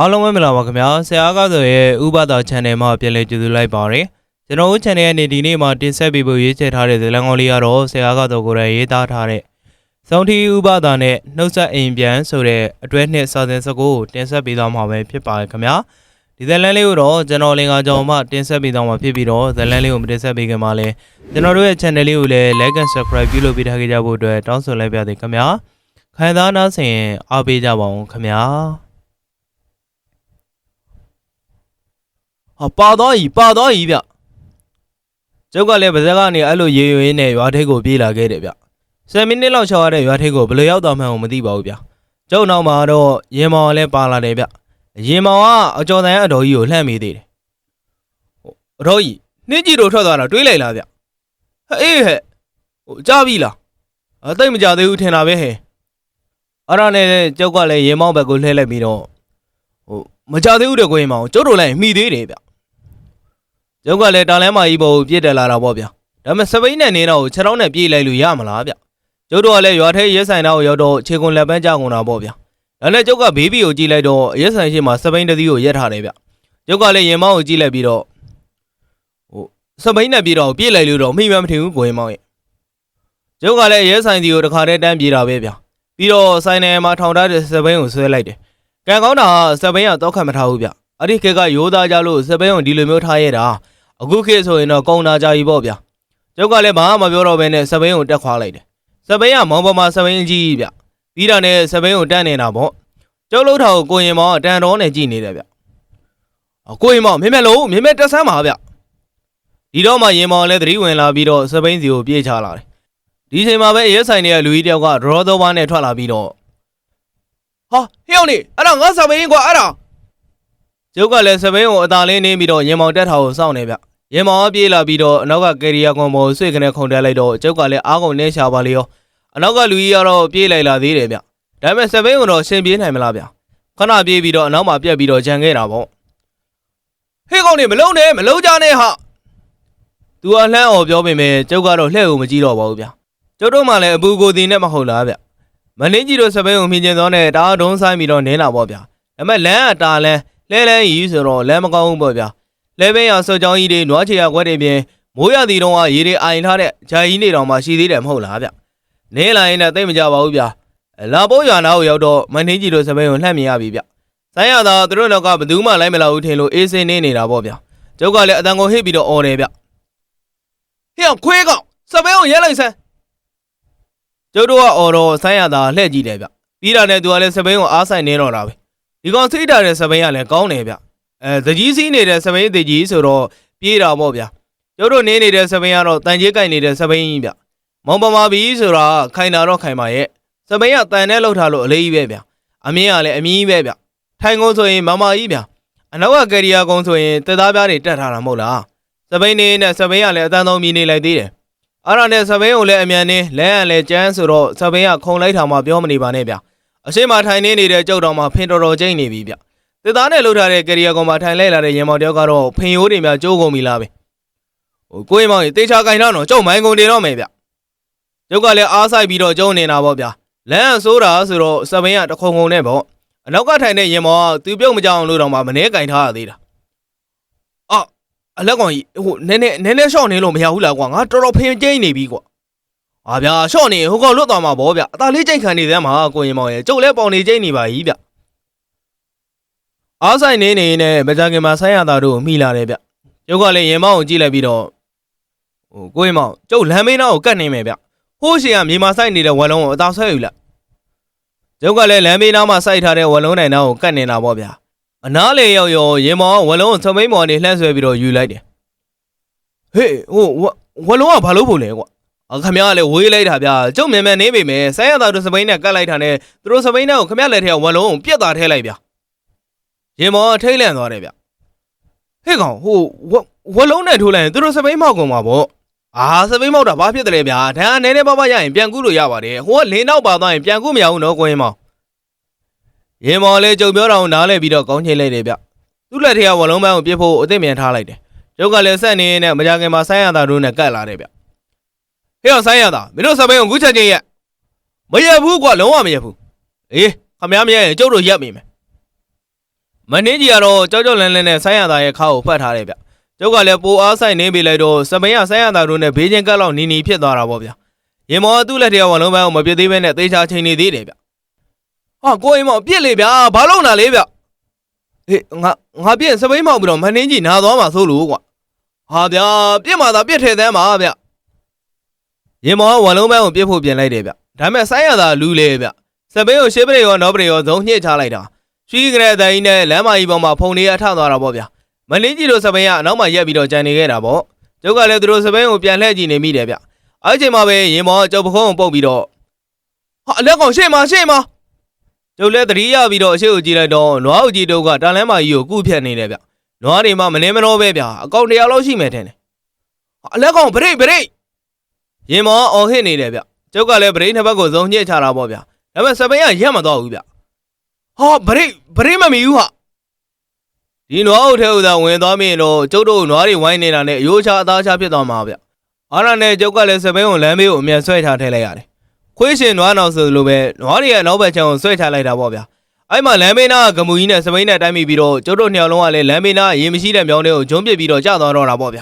အားလုံးပဲမင်္ဂလာပါခင်ဗျာဆရာကားဆိုရဲ့ဥပဒါ channel မှာပြန်လည်ကြိုဆိုလိုက်ပါရယ်ကျွန်တော်တို့ channel ရဲ့နေ့ဒီနေ့မှာတင်ဆက်ပေးဖို့ရေးချယ်ထားတဲ့ဇာတ်လမ်းကောင်းလေးကတော့ဆရာကားဆိုကိုယ်တိုင်ရေးသားထားတဲ့စောင်းထီဥပဒါနဲ့နှုတ်ဆက်အိမ်ပြန်ဆိုတဲ့အတွဲနှစ်စာစဉ်စကိုတင်ဆက်ပေးသွားမှာပဲဖြစ်ပါတယ်ခင်ဗျာဒီဇာတ်လမ်းလေးကိုတော့ကျွန်တော်လင်္ကာကြောင်မှတင်ဆက်ပေးသွားမှာဖြစ်ပြီးတော့ဇာတ်လမ်းလေးကိုမတင်ဆက်ပေးခင်မှာလဲကျွန်တော်တို့ရဲ့ channel လေးကိုလည်း like and subscribe ပြုလုပ်ပေးထားကြကြဖို့အတွက်တောင်းဆိုလိုက်ပါသေးခင်ဗျာခံစားနာဆင်အားပေးကြပါအောင်ခင်ဗျာ ဟာပါတော့ဤပါတော့ဤဗျကျုပ်ကလည်းဗဇက်ကနေအဲ့လိုရေရွေးနဲ့ရွာထိပ်ကိုပြေးလာခဲ့တယ်ဗျ10မိနစ်လောက်ချောက်ရတဲ့ရွာထိပ်ကိုဘယ်လိုရောက်တော့မှန်းကိုမသိပါဘူးဗျကျုပ်နောက်မှာတော့ရင်မောင်လည်းပါလာတယ်ဗျရင်မောင်ကအကျော်တန်အတော်ကြီးကိုလှမ်းမိသေးတယ်ဟိုအတော်ကြီးနှင်းကြီးတို့ထွက်သွားတာတွေးလိုက်လားဗျဟဲ့အေးဟဲ့ဟိုကြားပြီလားအသိပ်မကြသေးဘူးထင်တာပဲဟဲ့အဲ့ဒါနဲ့ကျုပ်ကလည်းရင်မောင်ဘက်ကိုလှည့်လိုက်ပြီးတော့ဟိုမကြသေးဘူးတဲ့ကိုရင်မောင်ကျုပ်တို့လည်းမိသေးတယ်ဗျ ကျုပ်ကလည်းတာလန်းမာကြီးပေါ်ကိုပြစ်တက်လာတာပေါ့ဗျာဒါပေမဲ့စပိန်နဲ့နေတော့ခြေထောက်နဲ့ပြေးလိုက်လို့ရမလားဗျကျုပ်တို့ကလည်းရွာထဲရဲဆိုင်သားကိုရောက်တော့ခြေကွန်လက်ပန်းကြကုန်တာပေါ့ဗျာဒါနဲ့ကျုပ်ကဘေးဘီကိုကြည့်လိုက်တော့ရဲဆိုင်ရှိမှာစပိန်တစ်သီးကိုရက်ထားတယ်ဗျကျုပ်ကလည်းရင်မောင်းကိုကြည့်လိုက်ပြီးတော့ဟိုစပိန်နဲ့ပြေးတော့ပြေးလိုက်လို့တော့မိမှမထင်ဘူးကိုရင်မောင်းရဲ့ကျုပ်ကလည်းရဲဆိုင်စီကိုတခါတည်းတန်းပြေးတာပဲဗျာပြီးတော့ဆိုင်နယ်မှာထောင်ထားတဲ့စပိန်ကိုဆွဲလိုက်တယ်ကံကောင်းတာကစပိန်ကတော့ခတ်မထားဘူးဗျအဲ့ဒီခေတ်ကရိုးသားကြလို့စပိန်ကိုဒီလိုမျိုးထားရတာ အခုခေတ်ဆိုရင်တော့ကုံနာကြကြီးပေါ့ဗျာကျုပ်ကလည်းဘာမှမပြောတော့ဘဲနဲ့စပိန်ကိုတက်ခွာလိုက်တယ်စပိန်ကမောင်ပေါ်မှာစပိန်ကြီးဗျပြီးတာနဲ့စပိန်ကိုတက်နေတာပေါ့ကျုပ်လှုပ်ထားကိုကိုရင်မောင်ကတန်တော်နဲ့ကြည်နေတယ်ဗျအကိုရင်မောင်မြင်မဲ့လို့မြင်မဲ့တက်ဆန်းပါဗျဒီတော့မှရင်မောင်လည်းသတိဝင်လာပြီးတော့စပိန်စီကိုပြေးချလာတယ်ဒီချိန်မှာပဲရဲဆိုင်တွေကလူကြီးတယောက်ကဒရောသောဘာနဲ့ထွက်လာပြီးတော့ဟာဟေ့အောင်နေအဲ့ဒါငါစပိန်ကွာအဲ့ဒါ ကျုပ်ကလည်းစပိန်ကိုအသာလေးနေပြီးတော့ရင်မောင်တက်ထားကိုစောင့်နေဗျရင်မောင်ကပြေးလာပြီးတော့အနောက်ကကယ်ရီယာကွန်ပေါ်ဆွေကနေခုန်တက်လိုက်တော့ကျုပ်ကလည်းအားကုန်နဲ့ရှာပါလေရောအနောက်ကလူကြီးကတော့ပြေးလိုက်လာသေးတယ်ဗျဒါပေမဲ့စပိန်ကတော့ရှင်ပြေးနိုင်မလားဗျခဏပြေးပြီးတော့အနောက်မှာပြက်ပြီးတော့ဂျန်ခဲ့တာပေါ့ဟေးကောင်နေမလုံးနဲ့မလုံးကြနဲ့ဟာသူအလှမ်းအော်ပြောပေမဲ့ကျုပ်ကတော့လှဲ့ကိုမကြည့်တော့ပါဘူးဗျကျုပ်တို့မှလည်းအပူကိုတင်နဲ့မဟုတ်လားဗျမလင်းကြီးတို့စပိန်ကိုမြင်ကျင်သောနဲ့တားဒုံးဆိုင်ပြီးတော့နင်းလာပေါ့ဗျဒါပေမဲ့လမ်းကတာလမ်း လဲလဲကြီးဆိုတော့လမ်းမကောင်းဘူးပေါ့ဗျာလဲဘဲရဆော့ချောင်းကြီးတွေနွားချေရခွက်တွေပြင်မိုးရသည်တော့ကရေတွေအိုင်ထားတဲ့ဂျာကြီးနေတော်မှရှိသေးတယ်မဟုတ်လားဗျနေလာရင်လည်းသိမကြပါဘူးဗျာလာပိုးရွာနာကိုရောက်တော့မင်းင်းကြီးတို့စပင်းကိုလှမ်းမြင်ရပြီဗျဆိုင်ရသာသူတို့လောက်ကဘယ်သူမှလိုက်မလာဘူးထင်လို့အေးစင်းနေနေတာပေါ့ဗျာကျုပ်ကလည်းအတန်ကိုဟစ်ပြီးတော့អော်တယ်ဗျဟေ့ခွေးကောင်စပင်းကိုရဲလိုက်စမ်းကျုပ်တို့ကအော်တော့ဆိုင်ရသာလှည့်ကြည့်တယ်ဗျပြီးတာနဲ့သူကလည်းစပင်းကိုအားဆိုင်နေတော့တာပဲ ဒီကောင်စိတ်တာတဲ့စပိန်ကလည်းကောင်းတယ်ဗျအဲသကြီးစီးနေတဲ့စပိန်အသေးကြီးဆိုတော့ပြေးတာပေါ့ဗျကျတို့နင်းနေတဲ့စပိန်ကတော့တန်ကြီးကြိုက်နေတဲ့စပိန်ကြီးဗျမောင်ပမာဘီဆိုတာခိုင်တာတော့ခိုင်ပါရဲ့စပိန်ကတန်နဲ့လောက်ထားလို့အလေးကြီးပဲဗျအမင်းကလည်းအမင်းကြီးပဲဗျထိုင်ကုန်းဆိုရင်မမကြီးဗျအနောက်ကကယ်ရီယာကုန်းဆိုရင်တက်သားပြားတွေတက်ထားတာမဟုတ်လားစပိန်နေနဲ့စပိန်ကလည်းအတန်းသုံးမြည်နေလိုက်သေးတယ်အဲ့ဒါနဲ့စပိန်ကိုလည်းအမြန်နေလဲရလည်းကျန်းဆိုတော့စပိန်ကခုံလိုက်တာမှပြောမနေပါနဲ့ဗျ အရှိမထိုင်နေနေတဲ့ကြောက်တော်မှာဖင်တော်တော်ကျိတ်နေပြီဗျတစ်သားနဲ့လှုပ်ထားတဲ့ကယ်ရီယာကောင်မှာထိုင်လိုက်လာတဲ့ရင်မောင်တယောက်ကတော့ဖင်ရိုးတွေများကျိုးကုန်ပြီလားပဲဟိုကိုရင်မောင်ကြီးတေချာကင်တော့တော့ကြောက်မိုင်းကုန်နေတော့မယ်ဗျကျုပ်ကလည်းအားဆိုင်ပြီးတော့ကျုံနေတာပေါ့ဗျလမ်းအဆိုးတာဆိုတော့စပင်းကတခုံခုံနဲ့ပေါ့အနောက်ကထိုင်တဲ့ရင်မောင်ကသူပြုတ်မကြအောင်လို့တော့မှမနှဲကင်ထားရသေးတာအော်အလက်ကောင်ကြီးဟိုနည်းနည်းနည်းနည်းရှော့နေလို့မရဘူးလားကွာငါတော်တော်ဖင်ကျိတ်နေပြီကွာ။ အာဗျာရှော့နေဟိုကောင်လွတ်သွားမှာဗောဗျ။အသာလေးကြိတ်ခံနေသမ်းမှာကိုရင်မောင်ရဲ့ကျုပ်လည်းပေါင်နေကြိတ်နေပါကြီးဗျ။အားဆိုင်နေနေနဲ့မကြခင်မှာဆိုင်းရတာတို့မိလာတယ်ဗျ။ကျုပ်ကလည်းရင်မောင်ကိုကြည့်လိုက်ပြီးတော့ဟိုကိုရင်မောင်ကျုပ်လမ်းမေးနာကိုကတ်နေမယ်ဗျ။ဟိုးရှင်ကမြေမှာစိုက်နေတဲ့ဝက်လုံးကိုအသာဆွဲယူလိုက်။ကျုပ်ကလည်းလမ်းမေးနာမှာစိုက်ထားတဲ့ဝက်လုံးနိုင်နာကိုကတ်နေတာဗောဗျ။အနားလေရောက်ရောရင်မောင်ကဝက်လုံးကိုသမိန်မော်နေလှမ်းဆွဲပြီးတော့ယူလိုက်တယ်။ဟေးဟိုဝက်လုံးကဘာလို့ဖို့လဲကွာ အခမရလည်းဝေးလိုက်တာဗျာကျုပ်မြန်မြန်နေပြီမယ်ဆိုင်းရတာတို့စပိန်နဲ့ကတ်လိုက်တာနဲ့သူတို့စပိန်နဲ့ကိုခမရလက်ထဲကဝက်လုံးကိုပြက်သားထဲလိုက်ဗျာရင်မောထိတ်လန့်သွားတယ်ဗျဟဲ့ကောင်ဟိုဝက်ဝက်လုံးနဲ့ထိုးလိုက်ရင်သူတို့စပိန်မောက်ကုန်ပါဗောအာစပိန်မောက်တာဘာဖြစ်တယ်လဲဗျာဒါကနည်းနည်းပါးပါးရရင်ပြန်ကူးလို့ရပါတယ်ဟိုကလင်းနောက်ပါသွားရင်ပြန်ကူးမရဘူးနော်ကိုရင်မောင်ရင်မောင်လည်းကြုံပြောတာကိုနားလဲပြီးတော့ကောင်းချိန်လိုက်တယ်ဗျသူ့လက်ထဲကဝက်လုံးပန်းကိုပြစ်ဖို့အသိမြန်ထားလိုက်တယ်ကျုပ်ကလည်းဆက်နေနေမကြခင်မှာဆိုင်းရတာတို့နဲ့ကတ်လာတယ်ဗျ ဟဲ့အောင်ဆိုင်ရတာမင်းတို့စပိန်ကိုခုချက်ချင်းရက်မရက်ဘူးကွာလုံးဝမရက်ဘူးအေးခမည်းမရက်ရင်ကျုပ်တို့ရက်မိမယ်မင်းကြီးကတော့ကြောက်ကြောက်လန့်လန့်နဲ့ဆိုင်းရသားရဲ့ခါကိုဖတ်ထားတယ်ဗျကျုပ်ကလည်းပိုအားဆိုင်နေပြီလိုက်တော့စပင်ရဆိုင်းရသားတို့နဲ့ဘေးချင်းကပ်လောက်နီနီဖြစ်သွားတာပေါ့ဗျရင်မောသူ့လက်ထဲကဝလုံးပန်းကိုမပြစ်သေးဘဲနဲ့သေချာချိန်နေသေးတယ်ဗျဟာကိုအိမ်မောင်ပြစ်လေဗျာဘာလို့နာလဲဗျဟေးငါငါပြစ်စပိန်မောင်ပြီးတော့မင်းကြီးနာသွားမှာဆိုလို့ကွာဟာဗျာပြစ်မှာသာပြစ်ထဲသမ်းပါဗျ ရင်မောဝလုံးပန်းကိုပြစ်ဖို့ပြင်လိုက်တယ်ဗျဒါပေမဲ့ဆိုင်းရသားလူလေဗျစပိန်ကိုရှေးပရိရောနောပရိရောဇုံညှစ်ချလိုက်တာရွှေကြတဲ့အတိုင်းနဲ့လမ်းမကြီးပေါ်မှာဖုန်လေးအထသွားတာပေါ့ဗျာမလင်းကြီးတို့စပင်းကအနောက်မှာရက်ပြီးတော့ကြံနေခဲ့တာပေါ့ကျုပ်ကလည်းသူတို့စပင်းကိုပြန်လှည့်ကြည့်နေမိတယ်ဗျအဲ့ဒီချိန်မှာပဲရင်မောကျုပ်ပခုံးကိုပုတ်ပြီးတော့ဟာအလက်ကောင်ရှေ့မှာရှေ့မှာကျုပ်လည်းသတိရပြီးတော့အရှိကိုကြည့်လိုက်တော့နွားအုပ်ကြီးတို့ကတာလန်းမကြီးကိုကုဖြတ်နေတယ်ဗျနွားတွေမှမနေမတော့ပဲဗျအကောင်တရာလောက်ရှိမယ်ထင်တယ်ဟာအလက်ကောင်ဗရိတ်ဗရိတ် ရင်မောအော်ဟစ်နေတယ်ဗျကျုပ်ကလည်းဗရိတ်နှစ်ဘက်ကိုဇုံညှစ်ချတာပေါ့ဗျဒါပေမဲ့စပင်းကရက်မတော့ဘူးဗျဟာဗရိတ်ဗရိတ်မမီဘူးဟာဒီနွားအုပ်ထဲဥသာဝင်သွားမြင်တော့ကျုပ်တို့နွားတွေဝိုင်းနေတာနဲ့အယိုးချအသားချဖြစ်သွားမှာဗျအားရနဲ့ကျုပ်ကလည်းစပင်းကိုလမ်းဘေးကိုအမြန်ဆွဲထားထည့်လိုက်ရတယ်ခွေးရှင်နွားနောက်ဆိုလိုပဲနွားတွေရဲ့နောက်ဘက်ချမ်းကိုဆွဲချလိုက်တာပေါ့ဗျအဲ့မှာလမ်းဘေးနာကဂမူကြီးနဲ့စပိန်နဲ့တိုင်းမိပြီးတော့ကျုပ်တို့နှစ်ယောက်လုံးကလည်းလမ်းဘေးနာရေမရှိတဲ့မြောင်းတွေကိုဂျုံပစ်ပြီးတော့ကျသွားတော့တာပေါ့ဗျ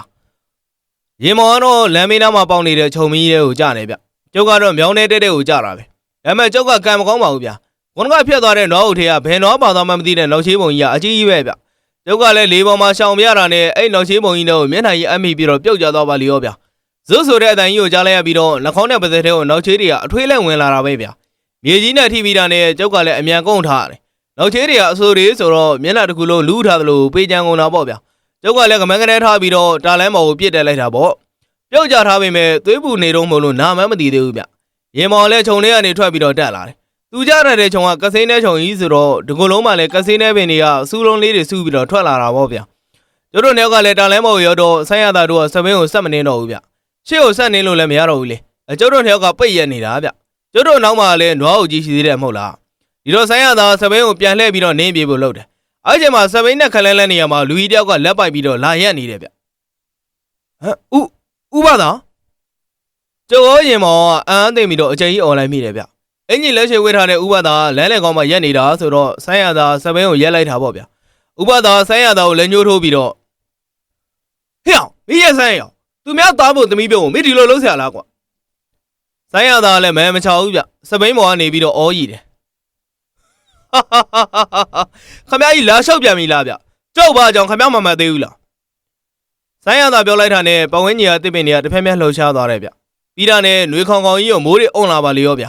ရင်မော်ကတော့လမ်းဘေးနာမှာပေါင်နေတဲ့ခြုံမီးတွေကိုကျနေဗျကျုပ်ကတော့မြောင်းနဲ့တဲတဲကိုကျတာပဲဒါပေမဲ့ကျုပ်ကကံမကောင်းပါဘူးဗျခုနကဖြတ်သွားတဲ့နွားအုပ်ထဲကဘယ်နွားပါသွားမှမသိတဲ့နောက်ချေးပုံကြီးကအကြီးကြီးပဲဗျ။ကျုပ်ကလည်းလေးပေါ်မှာရှောင်ပြရတာနဲ့အဲ့နောက်ချေးပုံကြီးတော့မျက်နှာကြီးအမိပြီးတော့ပြုတ်ကျသွားပါလီရောဗျ။ဇွတ်ဆိုတဲ့အတန်ကြီးကိုကြားလိုက်ရပြီးတော့နှာခေါင်းနဲ့ပါးစပ်ထဲကိုနောက်ချေးတွေကအထွေးလက်ဝင်လာတာပဲဗျ။မြေကြီးနဲ့ထိပြီးတာနဲ့ကျုပ်ကလည်းအမြန်ကုန်ထားရတယ်။နောက်ချေးတွေကအဆိုတွေဆိုတော့မျက်နှာတစ်ခုလုံးလူးထားသလိုပေးချမ်းကုန်တာပေါ့ဗျ။ ကျုပ်ကလည်းကမန်းကနေထားပြီးတော့တာလန်းမော်ကိုပြစ်တက်လိုက်တာပေါ့။ပြုတ်ကျထားပေမဲ့သွေးပူနေတော့မလို့နာမမသိသေးဘူးဗျ။ရင်မော်လည်းခြုံထဲကနေထွက်ပြီးတော့တက်လာတယ်သူကြရတဲ့ခြုံကကစိမ်းတဲ့ခြုံကြီးဆိုတော့ဒီကုလုံးမှလည်းကစိမ်းတဲ့ပင်တွေကစူးလုံးလေးတွေစူးပြီးတော့ထွက်လာတာပေါ့ဗျာကျတို့နှစ်ယောက်ကလည်းတာလဲမော်ရောတော့ဆိုင်းရတာတို့ကစပင်းကိုဆက်မနေတော့ဘူးဗျရှေ့ကိုဆက်နေလို့လည်းမရတော့ဘူးလေအကျတို့နှစ်ယောက်ကပိတ်ရက်နေတာဗျကျတို့နောက်မှလည်းနွားအုပ်ကြီးရှိသေးတယ်မဟုတ်လားဒီတော့ဆိုင်းရတာစပင်းကိုပြန်လှည့်ပြီးတော့နင်းပြေဖို့လုပ်တယ် အဲ့ချိန်မှာစပိန်နဲ့ခလန်းလန်းနေရာမှာလူကြီးတယောက်ကလက်ပိုက်ပြီးတော့လာရက်နေတယ်ဗျဟမ်ဥဥပါသာကျော်ရင်မောင်ကအမ်းသိမ့်ပြီးတော့အချိန်ကြီးအွန်လိုင်းမိတယ်ဗျအင်ကြီးလက်ရှိဝေးထားတဲ့ဥပဒါလမ်းလည်ကောင်းမှာရက်နေတာဆိုတော့ဆိုင်းရသာစပင်းကိုရက်လိုက်တာပေါ့ဗျာဥပဒါဆိုင်းရသာကိုလက်ညှိုးထိုးပြီးတော့ဟေ့အောင်မင်းရဲ့ဆိုင်းရသူများသားဖို့သမီးပြုံးကိုမင်းဒီလိုလှုပ်ဆရာလားကွာဆိုင်းရသာလည်းမဲမချောက်ဘူးဗျစပင်းပေါ်ကနေပြီးတော့အော်ကြီးတယ် ခမကြီးလာလျှောက်ပြန်ပြီလားဗျကြောက်ပါကြောင်ခမမမတ်သေးဘူးလားဆိုင်းရသာပြောလိုက်တာနဲ့ပဝင်းကြီးကတစ်ပင်တွေကတစ်ဖက်မျက်လှုပ်ရှားသွားတယ်ဗျပြီးတာနဲ့နှွေခေါင်ခေါင်ကြီးကိုမိုးတွေအုံလာပါလေရောဗျ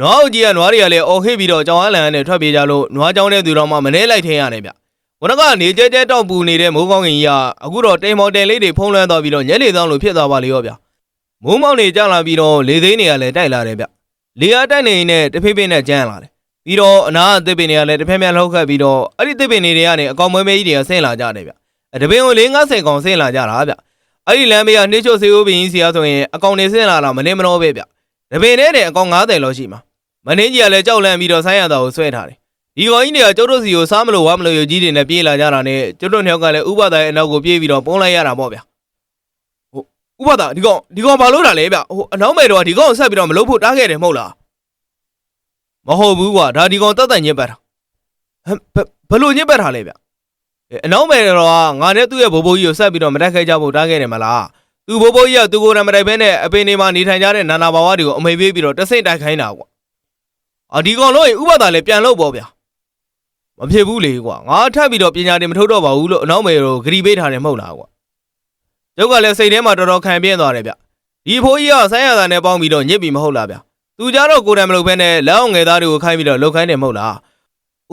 နွားအုပ်ကြီးကနွားတွေကလည်းအော်ဟစ်ပြီးတော့ကြောင်အားလန်နဲ့ထွက်ပြေးကြလို့နွားကြောင်တဲ့သူတော်မှမနေလိုက်ထင်းရတယ်ဗျ။ခုနကနေကြဲကြဲတောက်ပူနေတဲ့မိုးကောင်းကင်ကြီးကအခုတော့တိမ်မော်တယ်လေးတွေဖုံးလွှမ်းသွားပြီးတော့ညနေသောင်းလိုဖြစ်သွားပါလေရောဗျ။မိုးမောင်နေကြလာပြီးတော့လေသိန်းတွေကလည်းတိုက်လာတယ်ဗျ။လေအားတိုက်နေရင်လည်းတဖိဖိနဲ့ကြမ်းလာတယ်။ ပြီးတော့အနာအသစ်ပင်တွေကလည်းတစ်ဖက်ပြန်လှုပ်ခတ်ပြီးတော့အဲ့ဒီသစ်ပင်တွေတွေကနေအကောင်မွဲမဲကြီးတွေကဆင်းလာကြတယ်ဗျ။တပင်ကို၄50ကောင်ဆင်းလာကြတာဗျ။အဲ့ဒီလမ်းဘေးကနှိမ့်ချုပ်စေဦးပင်ကြီးစီအားဆိုရင်အကောင်တွေဆင်းလာတာမနေမနှောပဲဗျ။တပင်နဲ့တဲ့အကောင်90လောက်ရှိမှာမင်းကြီးကလည်းကြောက်လန့်ပြီးတော့ဆိုင်းရတာကိုဆွဲထားတယ်။ဒီကောင်ကြီးတွေကကျုပ်တို့စီကိုစားမလို့ဝါမလို့ရကြီးတွေနဲ့ပြေးလာကြတာနဲ့ကျုပ်တို့နှစ်ယောက်ကလည်းဥပဒါရဲ့အနောက်ကိုပြေးပြီးတော့ပုံးလိုက်ရတာပေါ့ဗျာ။ဟိုဥပဒါဒီကောင်ဒီကောင်ဘာလို့တာလဲဗျ။ဟိုအနောက်မဲ့တော့ဒီကောင်ကိုဆက်ပြီးတော့မလုပ်ဖို့တားခဲ့တယ်မဟုတ်လား။ မဟုတ်ဘူးကွာဒါဒီကောင်တတ်တန်ညစ်ပတ်တာ။ဟမ်ဘဘယ်လို့ညစ်ပတ်တာလဲဗျ။အဲအနောက်မဲ့တော့ငါနဲ့သူ့ရဲ့ဘိုးဘိုးကြီးကိုဆက်ပြီးတော့မတက်ခဲ့ကြဖို့တားခဲ့တယ်မလား။သူဘိုးဘိုးကြီးကသူကိုယ်တိုင်မတိုက်ဘဲနဲ့အပင်တွေမှာနေထိုင်ကြတဲ့နာနာဘာဝတွေကိုအမိပေးပြီးတော့တဆိတ်တိုက်ခိုင်းတာကွာအာဒီကောင်လို့ရင်ဥပဒါလည်းပြန်လို့ပေါ့ဗျာမဖြစ်ဘူးလေကွာငါထပ်ပြီးတော့ပညာတင်မထုတ်တော့ပါဘူးလို့အနောက်မေတို့ဂရီပေးထားတယ်မဟုတ်လားကွာကျုပ်ကလည်းစိတ်ထဲမှာတော်တော်ခံပြင်းသွားတယ်ဗျဒီဖိုးကြီးကဆိုင်းရတာနဲ့ပေါင်းပြီးတော့ညစ်ပြီးမဟုတ်လားဗျ သူကြတော့ကိုယ်တိုင်မလုပ်ဘဲနဲ့လက်အောင်ငယ်သားတွေကိုခိုင်းပြီးတော့လှုပ်ခိုင်းတယ်မဟုတ်လား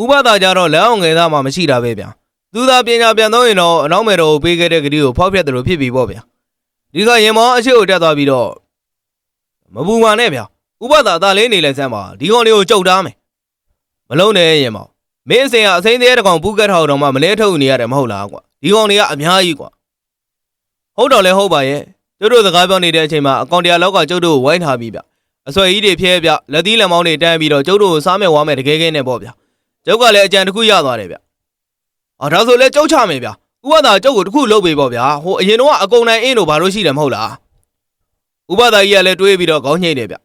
ဥပဒါကြတော့လက်အောင်ငယ်သားမှမရှိတာပဲဗျသူသာပညာပြန်တော့ရင်တော့အနောက်မေတို့ပေးခဲ့တဲ့ဂရီကိုဖောက်ဖျက်တယ်လို့ဖြစ်ပြီပေါ့ဗျာဒီကရင်မောအရှိကိုတက်သွားပြီးတော့မပူပါနဲ့ဗျာဥပဒါသားလေးနေလဲစမ်းပါဒီကောင်လေးကိုကြုတ်တားမယ်မလုံးနဲ့ရင်မောင်မင်းအစင်ကအစိမ့်သေးတဲ့ကောင်ပူးကတ်ထောက်တော့မှမလဲထုတ်နေရတယ်မဟုတ်လားကွာဒီကောင်တွေကအများကြီးကွာဟုတ်တော့လဲဟုတ်ပါရဲ့ကျုပ်တို့စကားပြောနေတဲ့အချိန်မှာအကောင်တရားလောက်ကကျုပ်တို့ကိုဝိုင်းထားပြီးဗျ အဆွဲကြီးတွေဖျဲဗျလက်သီးလက်မောင်းတွေတန်းပြီးတော့ကျုပ်တို့ကိုစားမယ်ဝါမယ်တကယ်ကဲနဲ့ပေါ့ဗျကျုပ်ကလည်းအကြံတစ်ခုရသွားတယ်ဗျအော်ဒါဆိုလဲကျုပ်ချမယ်ဗျဥပဒါကျုပ်ကိုတစ်ခုလုပ်ပေးပေါ့ဗျာဟိုအရင်တော့အကုန်နိုင်အင်းတို့ဘာလို့ရှိတယ်မဟုတ်လားဥပဒါကြီးကလည်းတွေးပြီးတော့ခေါင်းညှိတယ်ဗျ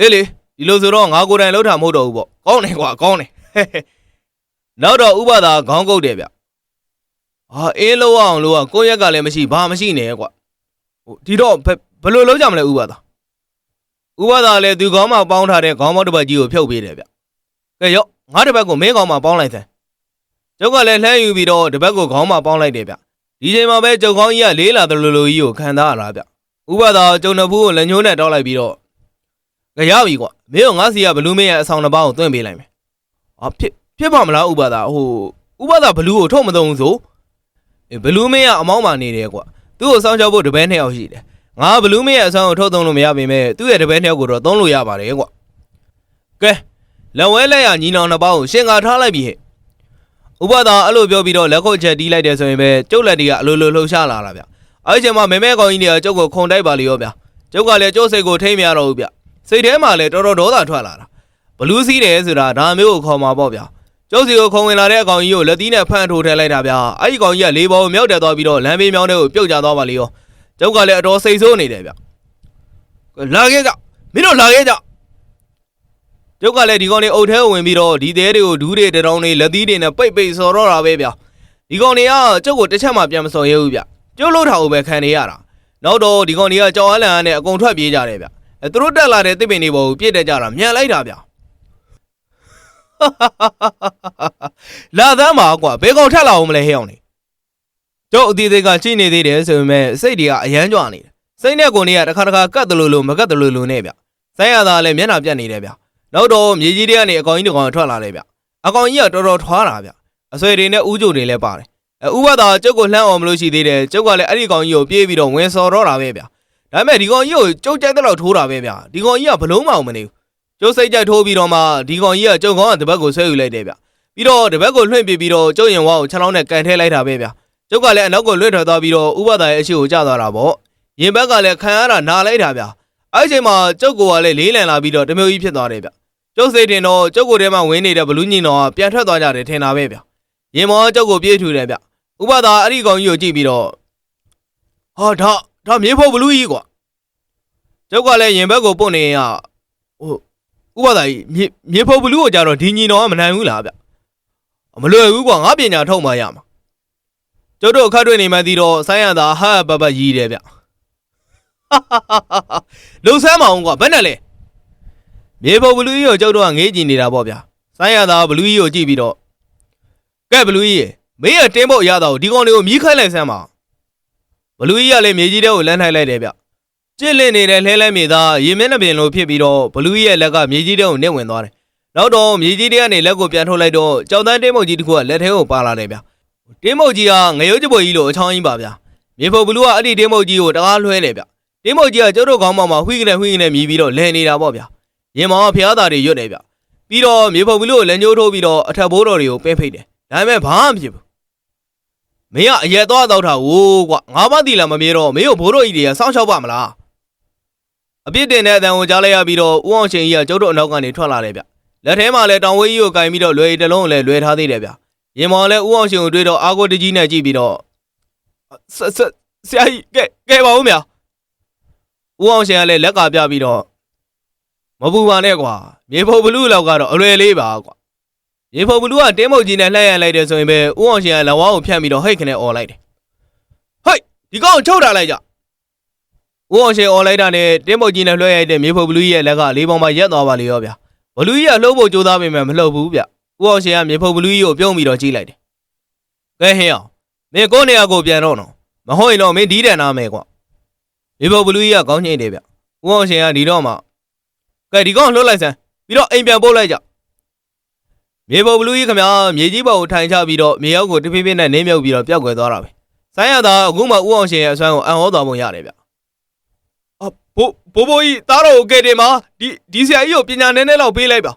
အေးလေဒီလိုဆိုတော့ငါကိုယ်တိုင်လှုပ်တာမဟုတ်တော့ဘူးပေါ့ကောင်းတယ်ကွာကောင်းတယ်ဟဲ့ဟဲ့နောက်တော့ဥပဒါခေါင်းကုတ်တယ်ဗျဟာအင်းလို့အောင်လို့ကကိုယ့်ရက်ကလည်းမရှိဘာမရှိနဲ့ကွာဟိုဒီတော့ဘယ်ဘယ်လိုလုပ်ကြမလဲဥပဒါ ဥပဒါလည်းသူခေါင်းမှာပေါင်းထားတဲ့ခေါင်းမောက်တစ်ပတ်ကြီးကိုဖြုတ်ပေးတယ်ဗျကဲရော့ငါတစ်ပတ်ကိုမင်းခေါင်းမှာပေါင်းလိုက်စမ်းကျုပ်ကလည်းလှမ်းယူပြီးတော့တစ်ပတ်ကိုခေါင်းမှာပေါင်းလိုက်တယ်ဗျဒီချိန်မှာပဲကျုပ်ခေါင်းကြီးကလေးလာတယ်လို့လို့ကြီးကိုခံစားရတာဗျဥပဒါကျုံနှစ်ဖူးကိုလက်ညှိုးနဲ့တောက်လိုက်ပြီးတော့ကဲရပြီကွာမင်းကငါစီကဘလူးမင်းရဲ့အဆောင်တစ်ပါးကိုသွင်းပေးလိုက်မယ်ဟာဖြစ်ဖြစ်ပါမလားဥပဒါဟိုဥပဒါဘလူးကိုထုတ်မသုံးဆိုအေးဘလူးမင်းကအမောင်းမာနေတယ်ကွာသူ့ကိုစောင်းချောက်ဖို့တပည့်နှစ်ယောက်ရှိတယ် ငါဘလူးမင်းရဲ့အဆောင်ကိုထုတ်သုံးလို့မရပေမဲ့သူ့ရဲ့တပည့်နှစ်ယောက်ကိုတော့သုံးလို့ရပါတယ်ကွာကဲလက်ဝဲလက်ရညီနောင်နှစ်ပါးကိုရှင်ကာထားလိုက်ပြီဟဲ့ဥပဒါအဲ့လိုပြောပြီးတော့လက်ခုပ်ချက်တီးလိုက်တယ်ဆိုရင်ပဲကျုပ်လက်တွေကအလိုလိုလှုပ်ရှားလာတာဗျအဲ့ဒီချိန်မှာမဲမဲကောင်ကြီးတွေကကျုပ်ကိုခုံတိုက်ပါလေရောဗျကျုပ်ကလည်းကျုပ်စိတ်ကိုထိမ့်မရတော့ဘူးဗျစိတ်ထဲမှာလည်းတော်တော်ဒေါသထွက်လာတာဘလူးစီးတယ်ဆိုတာဒါမျိုးကိုခေါ်မှာပေါ့ဗျာကျုပ်စီကိုခုံဝင်လာတဲ့အကောင်ကြီးကိုလက်သီးနဲ့ဖမ်းထိုးထည့်လိုက်တာဗျာအဲ့ဒီကောင်ကြီးကလေးပေါ်ကိုမြောက်တက်သွားပြီးတော့လမ်းဘေးမြောင်းတဲ့ကိုပြုတ်ကျသွားပါလေရော ကျုပ်ကလည်းအတော်စိတ်ဆိုးနေတယ်ဗျလာခဲ့ကြမင်းတို့လာခဲ့ကြကျုပ်ကလည်းဒီကောင်လေးအုတ်ထဲကိုဝင်ပြီးတော့ဒီသေးတွေကိုဒူးတွေတရောင်းတွေလက်သီးတွေနဲ့ပိတ်ပိတ်ဆော်တော့တာပဲဗျာဒီကောင်တွေကကျုပ်ကိုတစ်ချက်မှပြန်မဆော်ရဲဘူးဗျကျုပ်လို့ထားဖို့ပဲခံနေရတာနောက်တော့ဒီကောင်တွေကကြောင်အလန်နဲ့အကုန်ထွက်ပြေးကြတယ်ဗျအဲသူတို့တက်လာတဲ့တစ်ပင်တွေပေါ်ကိုပြစ်တက်ကြတာမြန်လိုက်တာဗျာလာသမ်းပါကွာဘယ်ကောင်ထက်လာအောင်မလဲဟဲ့အောင်နေ ကျုပ်အသေးသေးကကြည့်နေသေးတယ်ဆိုပေမဲ့စိတ်တွေကအယမ်းကြွနေတယ်စိတ်နဲ့ကိုယ်နဲ့ကတစ်ခါတစ်ခါကတ်တယ်လို့လို့မကတ်တယ်လို့လို့နဲ့ဗျဆိုင်းရတာလည်းမျက်နှာပြတ်နေတယ်ဗျနောက်တော့မြေကြီးတွေကနေအကောင်ကြီးတစ်ကောင်ထွက်လာတယ်ဗျအကောင်ကြီးကတော်တော်ထွားတာဗျအဆွေတွေနဲ့ဥကြိုတွေလည်းပါတယ်အဲဥပဒါကျုပ်ကိုလှမ်းအောင်မလို့ရှိသေးတယ်ကျုပ်ကလည်းအဲ့ဒီကောင်ကြီးကိုပြေးပြီးတော့ဝင်စော်တော့တာပဲဗျဒါပေမဲ့ဒီကောင်ကြီးကိုကျုပ်ကြိုက်တဲ့လောက်ထိုးတာပဲဗျဒီကောင်ကြီးကဘလုံးမအောင်မနေဘူးကျုပ်စိတ်ကြိုက်ထိုးပြီးတော့မှဒီကောင်ကြီးကကျုပ်ကောင်ကတပတ်ကိုဆွဲယူလိုက်တယ်ဗျပြီးတော့တပတ်ကိုလွှင့်ပြပြီးတော့ကျုပ်ရင်ဝါကိုခြေထောက်နဲ့ကန်ထဲလိုက်တာပဲဗျ ကျုပ်ကလည်းအနောက်ကိုလွှင့်ထွက်သွားပြီးတော့ဥပဒါရဲ့အရှိကိုကျသွားတာပေါ့ရင်ဘက်ကလည်းခံရတာနာလိုက်တာဗျအဲ့ဒီချိန်မှာကျုပ်ကလည်းလေးလံလာပြီးတော့တမျိုးကြီးဖြစ်သွားတယ်ဗျကျုပ်စိတ်တင်တော့ကျုပ်ကိုယ်ထဲမှာဝင်နေတဲ့ဘလူးညင်တော်ကပြန်ထွက်သွားကြတယ်ထင်တာပဲဗျရင်မောကျုပ်ကိုပြေးထူတယ်ဗျဥပဒါအဲ့ဒီကောင်ကြီးကိုကြည့်ပြီးတော့ဟာဒါဒါမြေဖို့ဘလူးကြီးကွာကျုပ်ကလည်းရင်ဘက်ကိုပုတ်နေရင်ကဟိုဥပဒါကြီးမြေမြေဖို့ဘလူးကိုကြတော့ဒီညီတော်ကမနိုင်ဘူးလားဗျအမလွယ်ဘူးကွာငါပညာထုတ်မှရမှာ ကျုပ်တို့အခက်တွေ့နေမှသိတော့ဆိုင်းရတာဟာပပရီးတယ်ဗျလုံဆမ်းမအောင်ကွာဘယ်နဲ့လဲမြေဖို့ဘလူးကြီးကိုကျုပ်တို့ကငေးကြည့်နေတာပေါ့ဗျာဆိုင်းရတာဘလူးကြီးကိုကြည့်ပြီးတော့ကဲဘလူးကြီးရေမင်းရတင်းဖို့ရတာကိုဒီကောင်လေးကိုမြည်ခိုင်းလိုက်စမ်းပါဘလူးကြီးကလည်းမြေကြီးတဲကိုလမ်းထိုင်လိုက်တယ်ဗျကျစ်လင့်နေတဲ့လှဲလဲမြေသားရေမျက်နှာပြင်လိုဖြစ်ပြီးတော့ဘလူးရဲ့လက်ကမြေကြီးတဲကိုနစ်ဝင်သွားတယ်။နောက်တော့မြေကြီးတဲကနေလက်ကိုပြန်ထုတ်လိုက်တော့ကြောင်တန်းတင်းမုတ်ကြီးတစ်ခုကလက်ထဲကိုပါလာတယ်ဗျ။ တင်းမုတ်ကြီးကငရုတ်ကြပွေကြီးလိုအချောင်းကြီးပါဗျာ။မြေဖို့ဘလူးကအဲ့ဒီတင်းမုတ်ကြီးကိုတကားလွှဲတယ်ဗျ။တင်းမုတ်ကြီးကကျုပ်တို့ခေါင်းပေါ်မှာဝှိကနေဝှိကနေမြည်ပြီးတော့လဲနေတာပေါ့ဗျာ။ရင်မောင်ကဖျားသားတွေရွတ်တယ်ဗျ။ပြီးတော့မြေဖို့ဘလူးကိုလက်ညှိုးထိုးပြီးတော့အထက်ဘိုးတော်တွေကိုပင်းဖိတ်တယ်။ဒါပေမဲ့ဘာမှမဖြစ်ဘူး။မင်းကအရက်သွားတော့တာဝိုးကွာငါမသိလားမမြေတော့မင်းကိုဘိုးတော်ကြီးတွေကစောင့်ရှောက်ပါမလား။အပြစ်တင်တဲ့အတန်ကိုကြားလိုက်ရပြီးတော့ဦးအောင်ရှင်ကြီးကကျုပ်တို့အနောက်ကနေထွက်လာတယ်ဗျလက်ထဲမှာလည်းတောင်ဝေးကြီးကိုကင်ပြီးတော့လွယ်ရီတစ်လုံးကိုလည်းလွယ်ထားသေးတယ်ဗျ ရင်မောင်လည်းဦးအောင်ရှင်ကိုတွေ့တော့အာကိုတကြီးနဲ့ကြည့်ပြီးတော့ဆက်ဆက်ဆရာကြီးကဲကဲပါဦးဗျာဦးအောင်ရှင်ကလည်းလက်ကပြပြီးတော့မပူပါနဲ့ကွာမြေဖို့ဘလူးလောက်ကတော့အလွယ်လေးပါကွာမြေဖို့ဘလူးကတင်းမုတ်ကြီးနဲ့လှည့်ရန်လိုက်တယ်ဆိုရင်ပဲဦးအောင်ရှင်ကလက်ဝါးကိုဖြန့်ပြီးတော့ဟိတ်ခနဲ့អော်လိုက်တယ်ဟိတ်ဒီကောင်ကိုချုပ်ထားလိုက်ကြဦးအောင်ရှင်အွန်လိုင်းတာနဲ့တင်းပုတ်ကြီးနဲ့လွှဲရိုက်တဲ့မြေဖို့ဘလူးကြီးရဲ့လက်ကလေးပေါင်းမှရက်သွားပါလေရောဗျာဘလူးကြီးကလှုပ်ဖို့ကြိုးစားပေမဲ့မလှုပ်ဘူးဗျ ဦးအောင်ရှင်ကမြေဖို့ဘလူးကြီးကိုပြုံးပြီးတော့ကြည့်လိုက်တယ်ကဲဟင်းအောင်မင်းကိုယ့်နေရာကိုပြန်တော့နော်မဟုတ်ရင်တော့မင်းဒီတန်နာမယ်ကွာမြေဖို့ဘလူးကြီးကကောင်းချင်တယ်ဗျဦးအောင်ရှင်ကဒီတော့မှကဲဒီကောင်လှုပ်လိုက်စမ်းပြီးတော့အိမ်ပြန်ပို့လိုက်ကြမြေဖို့ဘလူးကြီးခမမြေကြီးပေါ်ကိုထိုင်ချပြီးတော့မြေရောက်ကိုတဖြည်းဖြည်းနဲ့နင်းမြုပ်ပြီးတော့ပျောက်ကွယ်သွားတာပဲဆိုင်းရတာအခုမှဦးအောင်ရှင်ရဲ့အစွမ်းကိုအံ့ဩသွားပုံရတယ်ဗျအဘိုးဘိုးဘိုးကြီးသားတော်ကိုကဲတယ်မှာဒီဒီဆရာကြီးကိုပညာနည်းနည်းလောက်ပေးလိုက်ပါ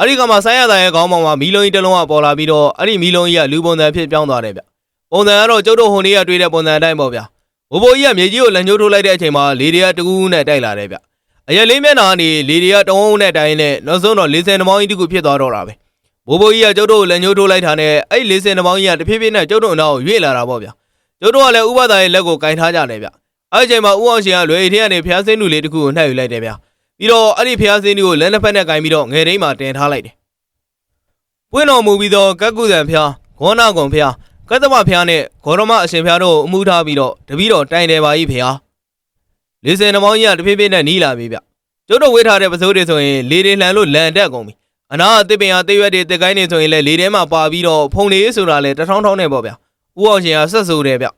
အဲ့ဒီကမှဆိုင်းရတာရဲ့ခေါင်းပေါင်မှာမီလုံးကြီးတစ်လုံးကပေါ်လာပြီးတော့အဲ့ဒီမီလုံးကြီးကလူပုံစံဖြစ်ပြောင်းသွားတယ်ဗျပုံစံကတော့ကျုပ်တို့ဟိုနေ့ကတွေ့တဲ့ပုံစံအတိုင်းပေါ့ဗျာဘိုးဘိုးကြီးကမြေကြီးကိုလက်ညှိုးထိုးလိုက်တဲ့အချိန်မှာလေတွေကတကူးနဲ့တိုက်လာတယ်ဗျအရက်လေးမျက်နှာကနေလေတွေကတဝုံးနဲ့တိုင်းနဲ့နောက်ဆုံးတော့40နှမောင်းကြီးတစ်ခုဖြစ်သွားတော့တာပဲဘိုးဘိုးကြီးကကျုပ်တို့ကိုလက်ညှိုးထိုးလိုက်တာနဲ့အဲ့ဒီ40နှမောင်းကြီးကတဖြည်းဖြည်းနဲ့ကျုပ်တို့အနောက်ကိုရွေ့လာတာပေါ့ဗျာကျုပ်တို့ကလည်းဥပဒါရဲ့လက်ကိုကင်ထားကြတယ်ဗျအဲ့ဒီအချိန်မှာဦးအောင်ရှင်ကလွယ်ရီထဲကနေဖျားစင်းလူလေးတစ်ခုကိုနှက်ယူလိုက်တယ်ဗျာ ပြီးတော့အဲ့ဒီဖျားစင်းလေးကိုလက်နှစ်ဖက်နဲ့ကင်ပြီးတော့ငယ်ရင်းမှာတင်ထားလိုက်တယ်ဘပွင့်တော်မူပြီးတော့ကက္ကုဇံဖျားဂေါနာကုံဖျားကတ္တမဖျားနဲ့ဂေါရမအရှင်ဖျားတို့အမှုထားပြီးတော့တပည့်တော်တိုင်တယ်ပါကြီးဖျားလေးစင်နှမောင်းကြီးကတဖြည်းဖြည်းနဲ့နီးလာပြီဗျကျုပ်တို့ဝေးထားတဲ့ပစိုးတွေဆိုရင်လေတွေလှန်လို့လန်တက်ကုန်ပြီအနာအသစ်ပင်အားသိရွက်တွေတက်ကိုင်းနေဆိုရင်လည်းလေထဲမှာပါပြီးတော့ဖုန်လေးဆိုတာလည်းတထောင်းထောင်းနဲ့ပေါ့ဗျာဦးအောင်ရှင်ကဆက်ဆိုတယ်ဗျ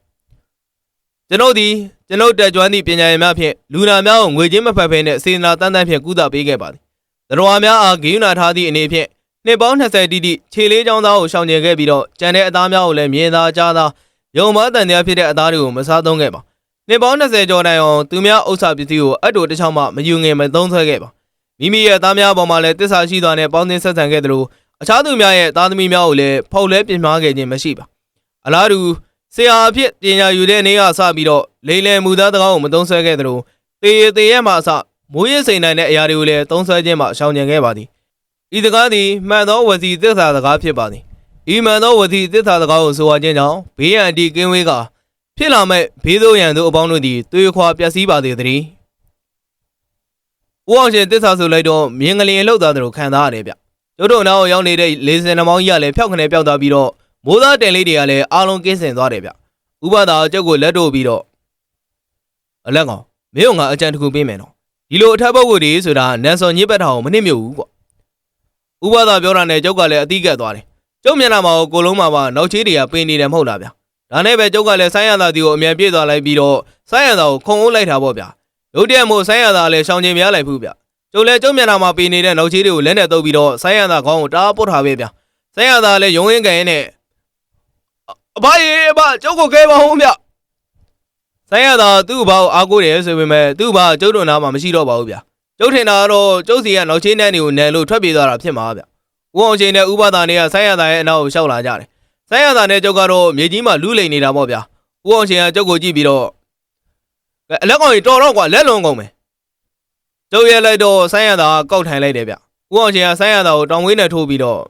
ကျွန်ုပ်ဒီကျွန်ုပ်တက်ကြွသည့်ပညာရည်များဖြင့်လူနာများကိုငွေချင်းမဖက်ဖဲနဲ့စေနာတန်းတန်းဖြင့်ကုသပေးခဲ့ပါသည်တော်များအားဂိယူနာထားသည့်အနေဖြင့်နှစ်ပေါင်း20တိတိခြေလေးချောင်းသားကိုရှောင်ကျင်ခဲ့ပြီးတော့ကြံတဲ့အသားများကိုလည်းမြင်သာကြားသာယုံမတန်တရားဖြစ်တဲ့အသားတွေကိုမစားသုံးခဲ့ပါနှစ်ပေါင်း20ကျော်တိုင်အောင်သူများဥစ္စာပစ္စည်းကိုအတူတစ်ချောင်းမှမယူငင်မသုံးဆွဲခဲ့ပါမိမိရဲ့သားများပေါ်မှာလည်းတစ္ဆာရှိစွာနဲ့ပေါင်းသင်းဆက်ဆံခဲ့သလိုအခြားသူများရဲ့သားသမီးများကိုလည်းဖောက်လဲပြင်မာခဲ့ခြင်းမရှိပါအလားတူ ဆရာအဖြစ်ပညာယူတဲ့နေ့ကစပြီးတော့လိန်လယ်မူသားတကောင်းကိုမသုံးဆွဲခဲ့သလိုတေရတေရက်မှအစမိုးရစိန်နိုင်တဲ့အရာတွေကိုလည်းသုံးဆွဲခြင်းမှရှောင်ကျင်ခဲ့ပါသည်ဤစကားသည်မှန်သောဝစီသစ္စာစကားဖြစ်ပါသည်ဤမှန်သောဝစီသစ္စာစကားကိုဆိုရခြင်းကြောင့်ဘေးရန်အတီကင်းဝေးကဖြစ်လာမဲ့ဘေးသို့ရန်တို့အပေါင်းတို့သည်တွေးခွာပျက်စီးပါသေးသည်ဦးအောင်ရှင်သစ္စာဆိုလိုက်တော့မြင်းကလေးလောက်သားတို့ခံစားရတယ်ဗျကျတို့နောက်ရောက်နေတဲ့လေးစင်နှမောင်းကြီးကလည်းဖျောက်ခနဲ့ပျောက်သွားပြီးတော့ မိုးသားတင်လေးတွေကလည်းအားလုံးကင်းစင်သွားတယ်ဗျဥပဒါကျုပ်ကိုလက်တို့ပြီးတော့အလက်ကောင်မင်းကငါအကြံတစ်ခုပေးမယ်နော်ဒီလိုအထက်ဘုတ်ကိုဒီဆိုတာနန်စော်ညစ်ပတ်တာကိုမနစ်မြုပ်ဘူးကွဥပဒါပြောတာနဲ့ကျုပ်ကလည်းအတိကက်သွားတယ်ကျုပ်မျက်နှာမှာကိုလုံးမှာပါနောက်ချေးတွေကပင်နေတယ်မဟုတ်လားဗျာဒါနဲ့ပဲကျုပ်ကလည်းဆိုင်းရသာတီကိုအမြန်ပြေးသွားလိုက်ပြီးတော့ဆိုင်းရသာကိုခုံအုပ်လိုက်တာပေါ့ဗျာတို့တည်းမို့ဆိုင်းရသာလည်းရှောင်ကျင်မရလိုက်ဘူးဗျာကျုပ်လည်းကျုပ်မျက်နှာမှာပင်နေတဲ့နောက်ချေးတွေကိုလက်နဲ့တုပ်ပြီးတော့ဆိုင်းရသာခေါင်းကိုတားပုတ်ထားပဲဗျာဆိုင်းရသာလည်းရုံရင်းကန်ရင်းနဲ့ အဘရေအဘကျုပ်ကိုခဲပါဦးဗျဆိုင်းရသာသူ့ဘာကိုအားကိုးတယ်ဆိုပေမဲ့သူ့ဘာကျုပ်တို့နားမှာမရှိတော့ပါဘူးဗျာကျုပ်ထင်တာကတော့ကျုပ်စီကနောက်ချင်းတန်းတွေကိုနန်လို့ထွက်ပြေးသွားတာဖြစ်မှာဗျ။ဦးအောင်ချင်းနဲ့ဥပဒါနဲ့ကဆိုင်းရတာရဲ့အနောက်ကိုရှောက်လာကြတယ်။ဆိုင်းရတာနဲ့ကျုပ်ကတော့မြေကြီးမှာလူလိန်နေတာပေါ့ဗျာ။ဦးအောင်ချင်းကကျုပ်ကိုကြည့်ပြီးတော့ကဲအလက်ကောင်ကြီးတော်တော့ကွာလက်လွန်ကုန်မယ်။ကျုပ်ရဲ့လိုက်တော့ဆိုင်းရတာကကောက်ထိုင်လိုက်တယ်ဗျ။ဦးအောင်ချင်းကဆိုင်းရတာကိုတောင်ဝင်းနဲ့ထိုးပြီးတော့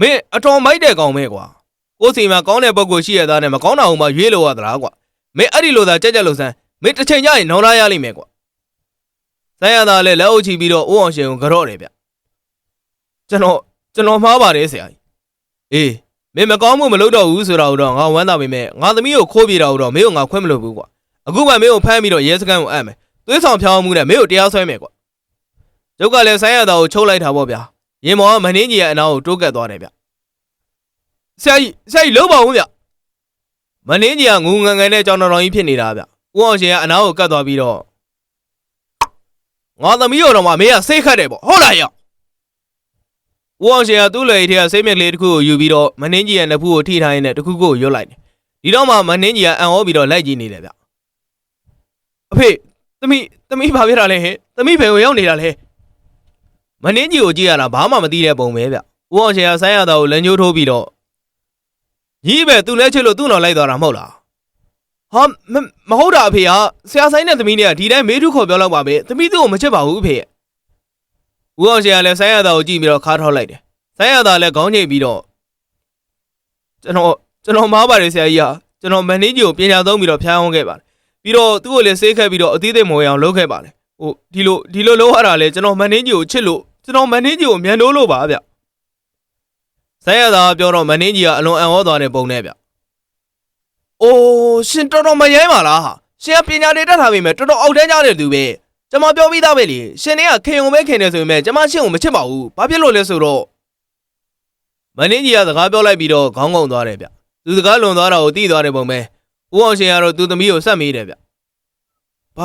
မင်းအတော်မိုက်တဲ့ကောင်ပဲကွာ။ ကိုယ်စီမှာကောင်းတဲ့ပုံကိုရှိရသားနဲ့မကောင်းတာဟိုမှရွေးလို့ရသလားကွာ။မင်းအဲ့ဒီလိုသာကြက်ကြက်လို့စမ်းမင်းတစ်ချိန်ကျရင်နောင်လာရလိမ့်မယ်ကွာဆိုင်းရတာလည်းလက်အုပ်ချီပြီးတော့ဦးအောင်ရှင်ကိုကြော့တယ်ဗျကျွန်တော်ကျွန်တော်မှားပါတယ်ဆရာကြီးအေးမင်းမကောင်းမှုမလုပ်တော့ဘူးဆိုတာကိုတော့ငါဝမ်းသာပေမဲ့ငါသမီးကိုခိုးပြေတာကိုတော့မင်းကငါခွင့်မလို့ဘူးကွာအခုမှမင်းကိုဖမ်းပြီးတော့ရဲစခန်းကိုအပ်မယ်သွေးဆောင်ဖြောင်းမှုနဲ့မင်းကိုတရားစွဲမယ်ကွာကျုပ်ကလည်းဆိုင်းရတာကိုချုပ်လိုက်တာပေါ့ဗျာရင်မောကမနှင်းကြီးရဲ့အနာကိုတိုးကပ်သွားတယ်ဗျ ဆရာကြီးဆရာကြီးလုံးပါဦးဗျမနှင်းကြီးကငူငငယ်နဲ့ကြောင်တော်တော်ကြီးဖြစ်နေတာဗျဦးအောင်ရှင်ကအနာကိုကတ်သွားပြီးတော့ငါသမီးတော်တော်မှမင်းကစိတ်ခတ်တယ်ပေါ့ဟုတ်လားယောဦးအောင်ရှင်ကသူ့လေထဲကစိတ်မြက်ကလေးတစ်ခုကိုယူပြီးတော့မနှင်းကြီးရဲ့နဖူးကိုထိထားရင်းနဲ့တစ်ခုခုကိုရွတ်လိုက်တယ်ဒီတော့မှမနှင်းကြီးကအံ့ဩပြီးတော့လိုက်ကြည့်နေတယ်ဗျအဖေသမီးသမီးဘာဖြစ်တာလဲဟဲ့သမီးဘယ်ကိုရောက်နေတာလဲမနှင်းကြီးကိုကြည့်ရတာဘာမှမသိတဲ့ပုံပဲဗျဦးအောင်ရှင်ကဆိုင်းရတာကိုလက်ညှိုးထိုးပြီးတော့ ကြီးပဲသူလဲချစ်လို့သူ့တော်လိုက်သွားတာမဟုတ်လားဟာမမဟုတ်တာအဖေကဆရာဆိုင်နဲ့သမီးနဲ့ကဒီတိုင်းမေးထုခေါ်ပြောတော့ပါပဲသမီးသူ့ကိုမချစ်ပါဘူးအဖေရဲ့ဦးအောင်ရှင်ကလည်းဆိုင်းရတာကိုကြည့်ပြီးတော့ခါထောက်လိုက်တယ်ဆိုင်းရတာလည်းခေါင်းညိတ်ပြီးတော့ကျွန်တော်ကျွန်တော်မားပါတယ်ဆရာကြီးကကျွန်တော်မန်နေဂျာကိုပညာသုံးပြီးတော့ဖျားအောင်ခဲ့ပါတယ်ပြီးတော့သူ့ကိုလည်းဆေးခက်ပြီးတော့အသေးသေးမော်ရအောင်လုပ်ခဲ့ပါတယ်ဟိုဒီလိုဒီလိုလုပ်ရတာလေကျွန်တော်မန်နေဂျာကိုချစ်လို့ကျွန်တော်မန်နေဂျာကိုမြန်လို့လို့ပါဗျ ဆိုင်းရတာကပြောတော့မန်နေဂျာကအလွန်အံ့ဩသွားတဲ့ပုံနဲ့ဗျ။အိုးရှင်တော်တော်မရိုင်းပါလားဟာ။ရှင်ကပညာတွေတတ်ထားပေမဲ့တော်တော်အောက်တန်းကြတဲ့သူပဲ။ကျွန်မပြောပြီးသားပဲလေ။ရှင်တွေကခင်ုံပဲခင်တယ်ဆိုပေမဲ့ကျွန်မရှင်ကိုမချစ်ပါဘူး။ဘာဖြစ်လို့လဲဆိုတော့မင်းကြီးကစကားပြောလိုက်ပြီးတော့ခေါင်းငုံသွားတယ်ဗျ။သူစကားလွန်သွားတာကိုသိသွားတဲ့ပုံပဲ။ဦးအောင်ရှင်ကတော့သူ့သမီးကိုဆက်မေးတယ်ဗျ။ဘာ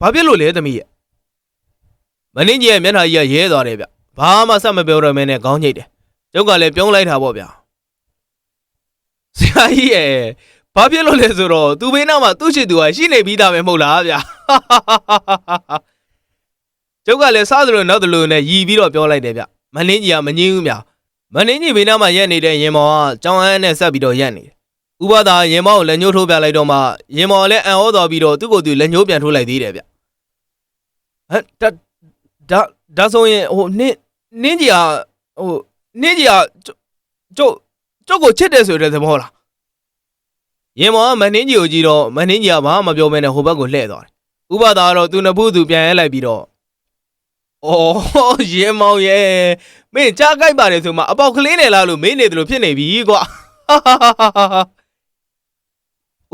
ဘာဖြစ်လို့လဲသမီးရဲ့။မင်းကြီးရဲ့မျက်နှာကြီးကရဲသွားတယ်ဗျ။ဘာမှဆက်မပြောတော့မင်းနဲ့ခေါင်းညိတ်တယ်။ ကျုပ်ကလည်းပြုံးလိုက်တာပေါ့ဗျာ။ဆရာကြီးရဲ့ဘာဖြစ်လို့လဲဆိုတော့သူဘေးနားမှာသူ့ချစ်သူကရှိနေပြီးသားပဲမဟုတ်လားဗျာကျုပ်ကလည်းစားသလိုနောက်သလိုနဲ့ရီပြီးတော့ပြောလိုက်တယ်ဗျမနှင်းကြီးကမငြင်းဘူးဗျမနှင်းကြီးဘေးနားမှာရက်နေတဲ့ရင်မော်ကကြောင်အန်းနဲ့ဆက်ပြီးတော့ရက်နေတယ်ဥပဒါရင်မော်ကိုလက်ညှိုးထိုးပြလိုက်တော့မှရင်မော်လည်းအံ့ဩသွားပြီးတော့သူ့ကိုယ်သူလက်ညှိုးပြန်ထိုးလိုက်သေးတယ်ဗျဟမ်ဒါဒါဒါဆိုရင်ဟိုနင်းနင်းကြီးကဟို နင်းကြီးကကျုပ်ကျုပ်ကိုချစ်တယ်ဆိုတဲ့သဘောလားရင်မောကမနှင်းကြီးကိုကြည့်တော့မနှင်းကြီးကဘာမှမပြောဘဲနဲ့ဟိုဘက်ကိုလှည့်သွားတယ်။ဥပဒါကတော့သူနှစ်ဖူးသူပြန်ရဲလိုက်ပြီးတော့အော်ရင်မောင်ရဲ့မင်းကြားကြိုက်ပါတယ်ဆိုမှအပေါက်ကလေးနဲ့လားလို့မင်းနေတယ်လို့ဖြစ်နေပြီကွာ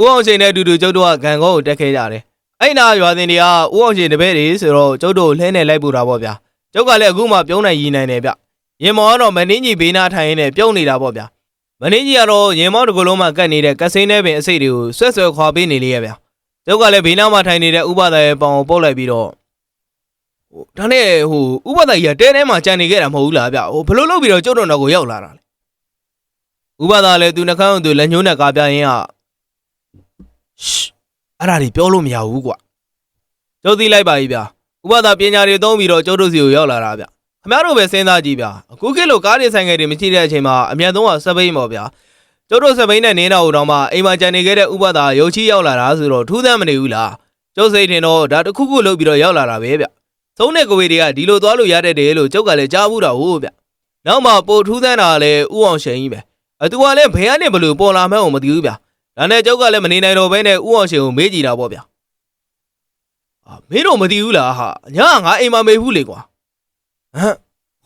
ဦးအောင်ချိန်နဲ့အတူတူကျုပ်တို့ကဂန်ကောကိုတက်ခဲ့ကြတယ်အဲ့နာရွာတင်တွေကဦးအောင်ချိန်တပည့်တွေဆိုတော့ကျုပ်တို့ကိုလှဲနေလိုက်ပူတာပေါ့ဗျာကျုပ်ကလည်းအခုမှပြုံးနိုင်ရည်နိုင်တယ်ဗျ ရင်မောင်ကတော့မင်းကြီးဘေးနာထိုင်ရင်းနဲ့ပြုံးနေတာပေါ့ဗျာမင်းကြီးကတော့ရင်မောင်တစ်ကလုံးမှကတ်နေတဲ့ကစိန်းနဲ့ပင်အစိတ်တွေကိုဆွဲဆွဲခွာပေးနေလေရဲ့ဗျာကျုပ်ကလည်းဘေးနာမှာထိုင်နေတဲ့ဥပဒါရဲ့ပေါင်ကိုပုတ်လိုက်ပြီးတော့ဟိုဒါနဲ့ဟိုဥပဒကြီးကတဲထဲမှာကြံနေခဲ့တာမဟုတ်ဘူးလားဗျဟိုဘလို့လုပ်ပြီးတော့ကျုပ်တော်တော်ကိုရောက်လာတာလေဥပဒလည်းသူနှကန်းသူလက်ညှိုးနဲ့ကာပြရင်ကရှ်အဲ့ဒါတွေပြောလို့မရဘူးကွာကျုပ်သိလိုက်ပါပြီဗျဥပဒပညာတွေသုံးပြီးတော့ကျုပ်တို့စီကိုရောက်လာတာဗျ ခမရတို့ပဲစဉ်းစားကြည့်ဗျအခုခေတ်လိုကားတွေဆိုင်ငယ်တွေမရှိတဲ့အချိန်မှာအမြန်ဆုံးကစပိန်ပေါ့ဗျာကျုပ်တို့စပိန်နဲ့နင်းတာဟိုတော့မှအိမ်မှာကြံနေခဲ့တဲ့ဥပဒရုပ်ချီရောက်လာတာဆိုတော့ထူးဆန်းမနေဘူးလားကျုပ်စိတ်ထင်တော့ဒါတစ်ခုခုလုပ်ပြီးတော့ရောက်လာတာပဲဗျသုံးတဲ့ကိုဝေတွေကဒီလိုသွားလို့ရတတ်တယ်လို့ကျုပ်ကလည်းကြားဘူးတာဟုတ်ဗျ။နောက်မှပိုထူးဆန်းတာကလည်းဥအောင်ရှင်ကြီးပဲ။အတူကလည်းဘယ်ကနေဘလို့ပေါ်လာမှန်းကိုမသိဘူးဗျ။ဒါနဲ့ကျုပ်ကလည်းမနေနိုင်တော့ဘဲနဲ့ဥအောင်ရှင်ကိုမေးကြည့်တာပေါ့ဗျ။အာမင်းတို့မသိဘူးလားဟာ။ညာကငါအိမ်မှာမေးဘူးလေကွာ။ ဟမ်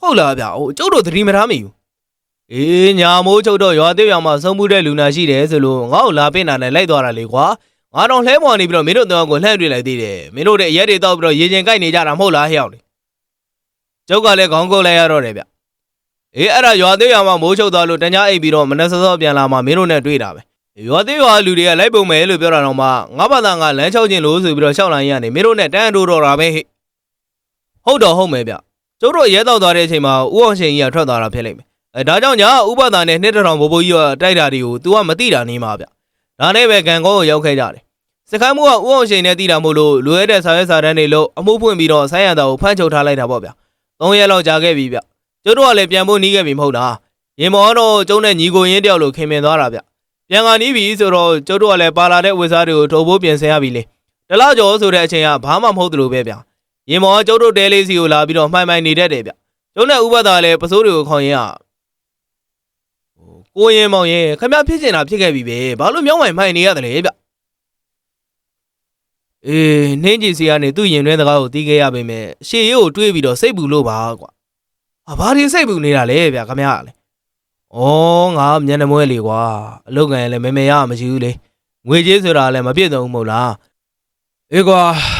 ဟုတ်လားဗျ။ဟိုကျုပ်တို့သတိမထားမိဘူး။အေးညာမိုးကျုပ်တို့ရွာသေးရွာမှာဆုံးမှုတဲ့လူနာရှိတယ်ဆိုလို့ငါ့ကိုလာပင့်တာနဲ့လိုက်သွားတာလေကွာ။ငါတော့လှဲပေါ်နေပြီးတော့မင်းတို့တော့ကိုလှမ်းတွေ့လိုက်သေးတယ်မင်းတို့တဲ့ရက်တွေတော့ပြီးတော့ရေချင်ကြိုက်နေကြတာမဟုတ်လားဟဲ့အောင်လေကျုပ်ကလည်းခေါင်းကုတ်လိုက်ရတော့တယ်ဗျအေးအဲ့ဒါရွာသေးရွာမှာမိုးချုပ်သွားလို့တ냐အိပ်ပြီးတော့မနေ့စောစောပြန်လာမှမင်းတို့နဲ့တွေ့တာပဲရွာသေးရွာလူတွေကလိုက်ပုံမယ်လို့ပြောတာတော့မှငါဘာသာငါလမ်းချောက်ခြင်းလို့ဆိုပြီးတော့ရှောက်လိုင်းရနေမင်းတို့နဲ့တန်းတိုးတော့တာပဲဟဲ့ဟုတ်တော့ဟုတ်မယ်ဗျ ကျုပ်တို့ရဲတော့သွားတဲ့အချိန်မှာဥအောင်ရှင်ကြီးကထွက်သွားတာဖြစ်လိမ့်မယ်အဲဒါကြောင့်ညာဥပဒါနဲ့နှစ်တစ်ထောင်ဘိုးဘိုးကြီးကတိုက်တာတွေကို तू ကမသိတာနေမှာဗျဒါနဲ့ပဲဂန်ကောကိုရောက်ခဲ့ကြတယ်စခိုင်းမှုကဥအောင်ရှိန်နဲ့တည်တာမို့လို့လွယ်တဲ့စာရွက်စာတမ်းတွေလို့အမှုဖွင့်ပြီးတော့ဆိုင်းရတာကိုဖမ်းချုပ်ထားလိုက်တာပေါ့ဗျာ။၃ရက်လောက်ကြာခဲ့ပြီဗျ။ကျုပ်တို့ကလည်းပြန်ဖို့နီးခဲ့ပြီမဟုတ်လား။ရင်မောတော့ကျုံနဲ့ညီကိုရင်းတယောက်လို့ခင်မင်သွားတာဗျ။ပြန်ကနီးပြီဆိုတော့ကျုပ်တို့ကလည်းပါလာတဲ့ဝက်စားတွေကိုထုတ်ဖို့ပြင်ဆင်ရပြီလေ။တလားကျော်ဆိုတဲ့အချိန်ကဘာမှမဟုတ်သလိုပဲဗျ။ ရင်မောကကျုပ်တို့တဲလေးစီကိုလာပြီးတော့မှိုင်မှိုင်နေတတ်တယ်ဗျ။ကျုံနဲ့ဥပဒါလည်းပစိုးတွေကိုခေါင်ရင်ကဟိုကိုရင်မောင်ရင်ခမဖြစ်ချင်တာဖြစ်ခဲ့ပြီပဲ။ဘာလို့မြောင်းမှိုင်မှိုင်နေရတယ်လဲဗျ။အေးနှင်းကြီးစီကနေသူ့ရင်တွင်းတကားကိုတီးခဲ့ရပေမဲ့ရှေ့ရိုးကိုတွေးပြီးတော့စိတ်ပူလို့ပါကွာ။ဟာဘာဒီစိတ်ပူနေတာလဲဗျာခမရလေ။ဩငါမျက်နှာမွဲလေကွာအလုတ်ကန်လည်းမမေရမရှိဘူးလေ။ငွေကြေးဆိုတာလည်းမပြည့်စုံဘူးမဟုတ်လား။အေးကွာတ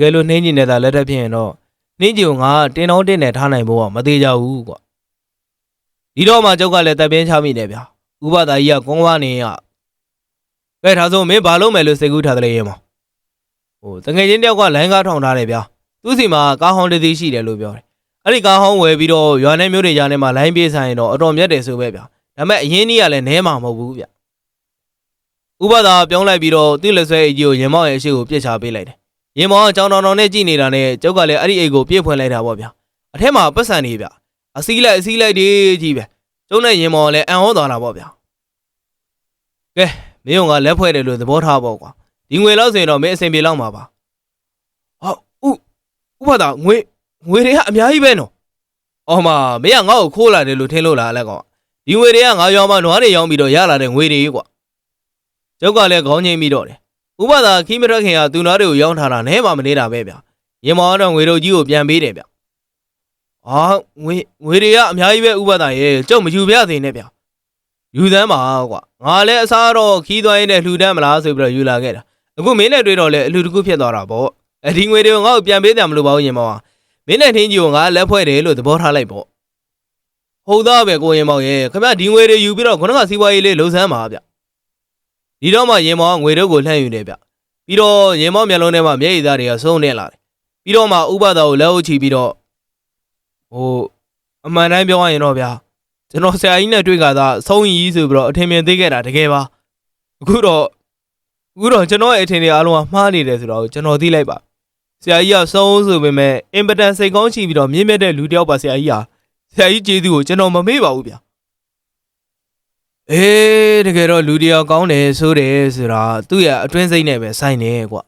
ကယ်လို့နှင်းကြီးနေတာလက်ထက်ဖြစ်ရင်တော့နှင်းကြီးကိုငါတင်းတောင်းတင်းနဲ့ထားနိုင်ဖို့ကမသေးကြဘူးကွာ။ဒီတော့မှကျုပ်ကလည်းတပ်ပြင်းချမိတယ်ဗျာ။ဥပဒါကြီးကကုန်းဝါနေရ။ကဲဒါဆိုမင်းဘာလုပ်မယ်လို့စိတ်ကူးထားတယ်ရေမောင်ဟိုတငယ်ချင်းတယောက်ကလိုင်းကားထောင်ထားတယ်ဗျာသူ့စီမှာကားဟောင်းတစ်စီးရှိတယ်လို့ပြောတယ်အဲ့ဒီကားဟောင်းဝယ်ပြီးတော့ရွာနဲ့မြို့တွေကြားထဲမှာလိုင်းပြေးဆိုင်ရင်တော့အတော်မြတ်တယ်ဆိုပဲဗျာဒါပေမဲ့အရင်ကြီးကလည်းနဲမှာမဟုတ်ဘူးဗျဥပဒါပြောင်းလိုက်ပြီးတော့သူ့လက်ဆွဲအကြီးကိုရင်မောက်ရဲ့အရှိကိုပြစ်ချပေးလိုက်တယ် ရင်မောက်ကကြောင်တောင်တောင်နဲ့ကြည်နေတာနဲ့ကျုပ်ကလည်းအဲ့ဒီအိတ်ကိုပြစ်ဖွင့်လိုက်တာပေါ့ဗျာအထက်မှာပတ်စံနေဗျအစည်းလိုက်အစည်းလိုက်ဒီကြီးပဲကျုံနဲ့ရင်မောက်ကလည်းအံ့ဩသွားတာပေါ့ဗျာကဲမင်းကလက်ဖွဲ့တယ်လို့သဘောထားပေါ့ကွာဒီငွေလောက်ဆိုရင်တော့မင်းအဆင်ပြေလောက်မှာပါဟာဥဥပဒါငွေငွေတွေကအများကြီးပဲနော်အော်မမင်းကငါ့ကိုခိုးလာတယ်လို့ထင်လို့လားလက်ကောင်ဒီငွေတွေကငါရောင်းမနွားတွေရောင်းပြီးတော့ရလာတဲ့ငွေတွေကွာကျုပ်ကလည်းခေါင်းငိမ့်ပြီးတော့တယ် ဥပဒါခီးမထွက်ခင်ကသူနာတွေကိုရောင်းထားတာနဲမှမနေတာပဲဗျရင်မောတော့ငွေတို့ကြီးကိုပြန်ပေးတယ်ဗျအာငွေငွေတွေကအများကြီးပဲဥပဒါရဲ့ကျုပ်မယူပြသေးနဲ့ဗျယူသမ်းပါကွာငါလည်းအစားတော့ခီးသွားရင်းနဲ့လှူဒန်းမလားဆိုပြီးတော့ယူလာခဲ့တာအခုမင်းနဲ့တွေ့တော့လေအလူတကူဖြစ်သွားတာပေါ့အဒီငွေတွေကိုငါ့ကိုပြန်ပေးတယ်မလို့ပါဘူးရင်မောင်ကမင်းနဲ့ထင်းကြီးကိုငါလက်ဖွဲ့တယ်လို့သဘောထားလိုက်ပေါ့ဟုတ်သားပဲကိုရင်မောင်ရဲ့ခင်ဗျဒီငွေတွေယူပြီးတော့ခုနကစီးပွားရေးလေးလှုပ်ဆန်းပါဗျ ဒီတော့မှရင်မောင်ကငွေတို့ကိုလှမ်းယူတယ်ဗျပြီးတော့ရင်မောင်မျက်လုံးထဲမှာမျက်ရည်သားတွေကစုံနေလာတယ်ပြီးတော့မှဥပဒါကိုလက်အုပ်ချပြီးတော့ဟိုအမှန်တိုင်းပြောရရင်တော့ဗျာကျွန်တော်ဆရာကြီးနဲ့တွေ့ကြတာဆုံးကြီးဆိုပြီးတော့အထင်မြင်သေးခဲ့တာတကယ်ပါအခုတော့အခုတော့ကျွန်တော်ရဲ့အထင်တွေအားလုံးကမှားနေတယ်ဆိုတော့ကျွန်တော်သိလိုက်ပါဆရာကြီးကစုံဆိုပေမဲ့အင်ပတန်စိတ်ကောင်းရှိပြီးတော့မြင့်မြတ်တဲ့လူတစ်ယောက်ပါဆရာကြီးဟာဆရာကြီးကျေးဇူးကိုကျွန်တော်မမေ့ပါဘူးဗျာ အေးတကယ်တော့လူတစ်ယောက်ကောင်းတယ်ဆိုတယ်ဆိုတာသူ့ရဲ့အတွင်းစိတ်နဲ့ပဲဆိုင်နေကွာ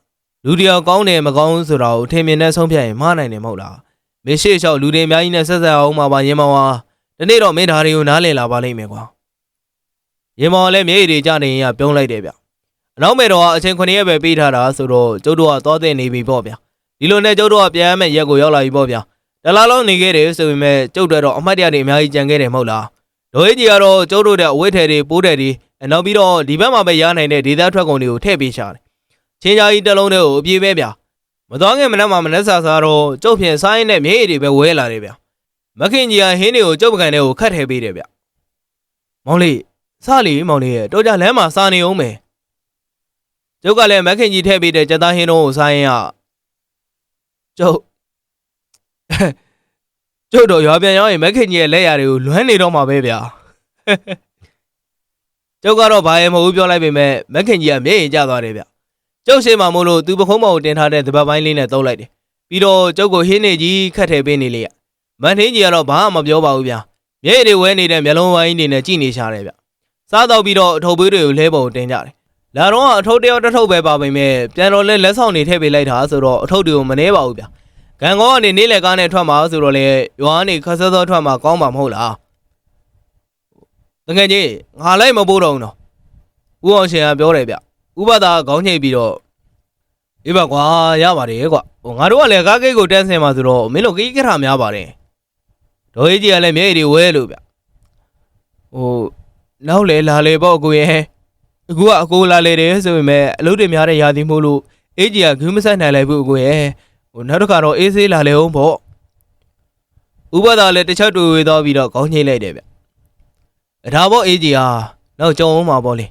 လူတစ်ယောက်ကောင်းတယ်မကောင်းဘူးဆိုတာကိုထင်မြင်နဲ့ဆုံးဖြတ်ရင်မှားနိုင်တယ်မဟုတ်လားမင်းရှေ့လျှောက်လူတွေအများကြီးနဲ့ဆက်ဆက်အောင်မှာပါရင်မောင်ဟာဒီနေ့တော့မင်းဓာတွေကိုနားလည်လာပါလိမ့်မယ်ကွာရင်မောင်ကလည်းမျက်ရည်တွေကျနေရင်ကပြုံးလိုက်တယ်ဗျအနောက်မဲ့တော့အချိန်9ရက်ပဲပေးထားတာဆိုတော့ကျုပ်တို့ကသွားတဲ့နေပြီပေါ့ဗျာဒီလိုနဲ့ကျုပ်တို့ကပြန်မဲ့ရက်ကိုရောက်လာပြီပေါ့ဗျာတလားလုံးနေခဲ့တယ်ဆိုပေမဲ့ကျုပ်တို့တော့အမှတ်တရတွေအများကြီးကြံခဲ့တယ်မဟုတ်လား ဒိုဟေးကြီးကတော့ကျုပ်တို့တဲ့အဝတ်ထည်တွေပိုးထည်တွေအဲနောက်ပြီးတော့ဒီဘက်မှာပဲရနိုင်တဲ့ဒေသထွက်ကုန်တွေကိုထည့်ပေးရှာတယ်ချင်းချာကြီးတစ်လုံးတည်းကိုအပြေးပဲဗျာမတော်ငယ်မနက်မှာမနက်စာစားတော့ကျုပ်ဖြင့်စားရင်နဲ့မျက်ရည်တွေပဲဝဲလာတယ်ဗျာမခင်ကြီးကဟင်းတွေကိုကျုပ်ပကံတွေကိုခတ်ထည့်ပေးတယ်ဗျာမောင်လေးစားလီမောင်လေးရဲ့တော့ကြလမ်းမှာစားနေအောင်မယ်ကျုပ်ကလည်းမခင်ကြီးထည့်ပေးတဲ့ကြက်သားဟင်းတို့ကိုစားရင်ကကျုပ် ကျုပ်တို့ရွာပြန်ရောက်ရင်မက်ခင်ကြီးရဲ့လက်ရာတွေကိုလွမ်းနေတော့မှာပဲဗျာကျုပ်ကတော့ဘာရဲ့မဟုတ်ဘူးပြောလိုက်ပေမဲ့မက်ခင်ကြီးကမျက်ရည်ကျသွားတယ်ဗျကျုပ်ရှိမှမို့လို့သူပခုံးမောင်ကိုတင်ထားတဲ့တပတ်ပိုင်းလေးနဲ့သုံးလိုက်တယ်ပြီးတော့ကျုပ်ကိုဟင်းနေကြီးခတ်ထည့်ပေးနေလေရမန်ထင်းကြီးကတော့ဘာမှမပြောပါဘူးဗျာမျက်ရည်တွေဝဲနေတဲ့မျက်လုံးဝိုင်းတွေနဲ့ကြည်နေရှာတယ်ဗျစားတော့ပြီးတော့အထုပ်ပေးတွေကိုလဲပုံတင်ကြတယ်လာတော့ကအထုပ်တယောက်တစ်ထုပ်ပဲပါပေမဲ့ပြန်တော့လဲလက်ဆောင်တွေထည့်ပေးလိုက်တာဆိုတော့အထုပ်တွေကိုမနှဲပါဘူးဗျာ ဂန်ကောကနေနေ့လယ်ကားနဲ့ထွက်မှာဆိုတော့လေရွာကနေခက်ဆက်သောထွက်မှာကောင်းမှာမဟုတ်လားတကယ်ကြီးငါလိုက်မပို့တော့ဘူးနော်ဦးအောင်ရှင်ကပြောတယ်ဗျဥပဒါခေါင်းချိတ်ပြီးတော့အေးပါကွာရပါတယ်ကွာဟိုငါတို့ကလည်းကားကိတ်ကိုတန်းဆင်မှာဆိုတော့မင်းတို့ကိကထများပါတယ်ဒေါ်ကြီးကြီးကလည်းမျက်ရည်တွေဝဲလို့ဗျဟိုနောက်လေလာလေပေါ့ကိုရဲ့အခုကအကိုလာလေတယ်ဆိုပေမဲ့အလုပ်တွေများတဲ့ရာသီမို့လို့အေးကြီးကဂူးမဆက်နိုင်လိုက်ဘူးကိုရဲ့ ဟိုနောက်တစ်ခါတော့အေးဆေးလာလေအောင်ပေါ့ဥပဒါလည်းတစ်ချက်တွေ့ဝေသွားပြီးတော့ခေါင်းငိမ့်လိုက်တယ်ဗျအဒါပေါ့အေးကြီးဟာနောက်ကြုံအောင်မှာပေါ့လေ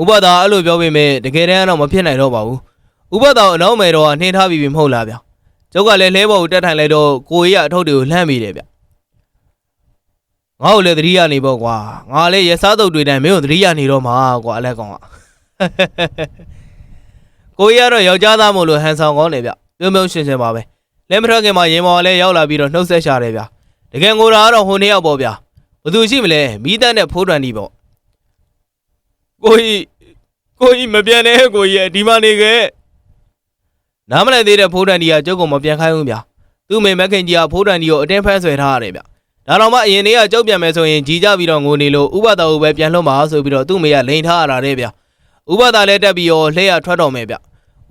ဥပဒါအဲ့လိုပြောပေမဲ့တကယ်တမ်းကတော့မဖြစ်နိုင်တော့ပါဘူးဥပဒါကိုအနောက်မယ်တော့နှင်းထားပြီးပြီမဟုတ်လားဗျကျုပ်ကလည်းလဲပေါ်ကိုတက်ထိုင်လိုက်တော့ကိုကြီးကအထုပ်တွေကိုလှမ်းမိတယ်ဗျငါ့ကိုလည်းသတိရနေပေါ့ကွာငါလည်းရစားတုပ်တွေတိုင်းမင်းကိုသတိရနေတော့မှာကွာအလက်ကောင်ကကိုကြီးကတော့ယောက်ျားသားမို့လို့ဟန်ဆောင်ကောင်းတယ်ဗျ ပြုံးပြုံးရှင်းရှင်းပါပဲလက်မထွက်ခင်မှာရင်မော်လည်းရောက်လာပြီးတော့နှုတ်ဆက်ရှာတယ်ဗျတကယ်ငိုတာကတော့ဟိုနှစ်ယောက်ပေါ့ဗျဘသူရှိမလဲမိသားနဲ့ဖိုးတန်ဒီပေါ့ကိုကြီးကိုကြီးမပြန်နဲ့ကိုကြီးရဲ့ဒီမှာနေခဲ့နားမလည်သေးတဲ့ဖိုးတန်ဒီကကျုပ်ကမပြန်ခိုင်းဘူးဗျသူ့မိမက်ခင်ကြီးကဖိုးတန်ဒီကိုအတင်းဖမ်းဆွဲထားရတယ်ဗျဒါတော့မှအရင်နေ့ကကျုပ်ပြန်မယ်ဆိုရင်ကြီးကြပြီးတော့ငိုနေလို့ဥပဒါကိုပဲပြန်လွှတ်မှာဆိုပြီးတော့သူ့မိကလိန်ထားရတာတဲ့ဗျဥပဒါလည်းတက်ပြီးတော့လှည့်ရထွက်တော်မယ်ဗျ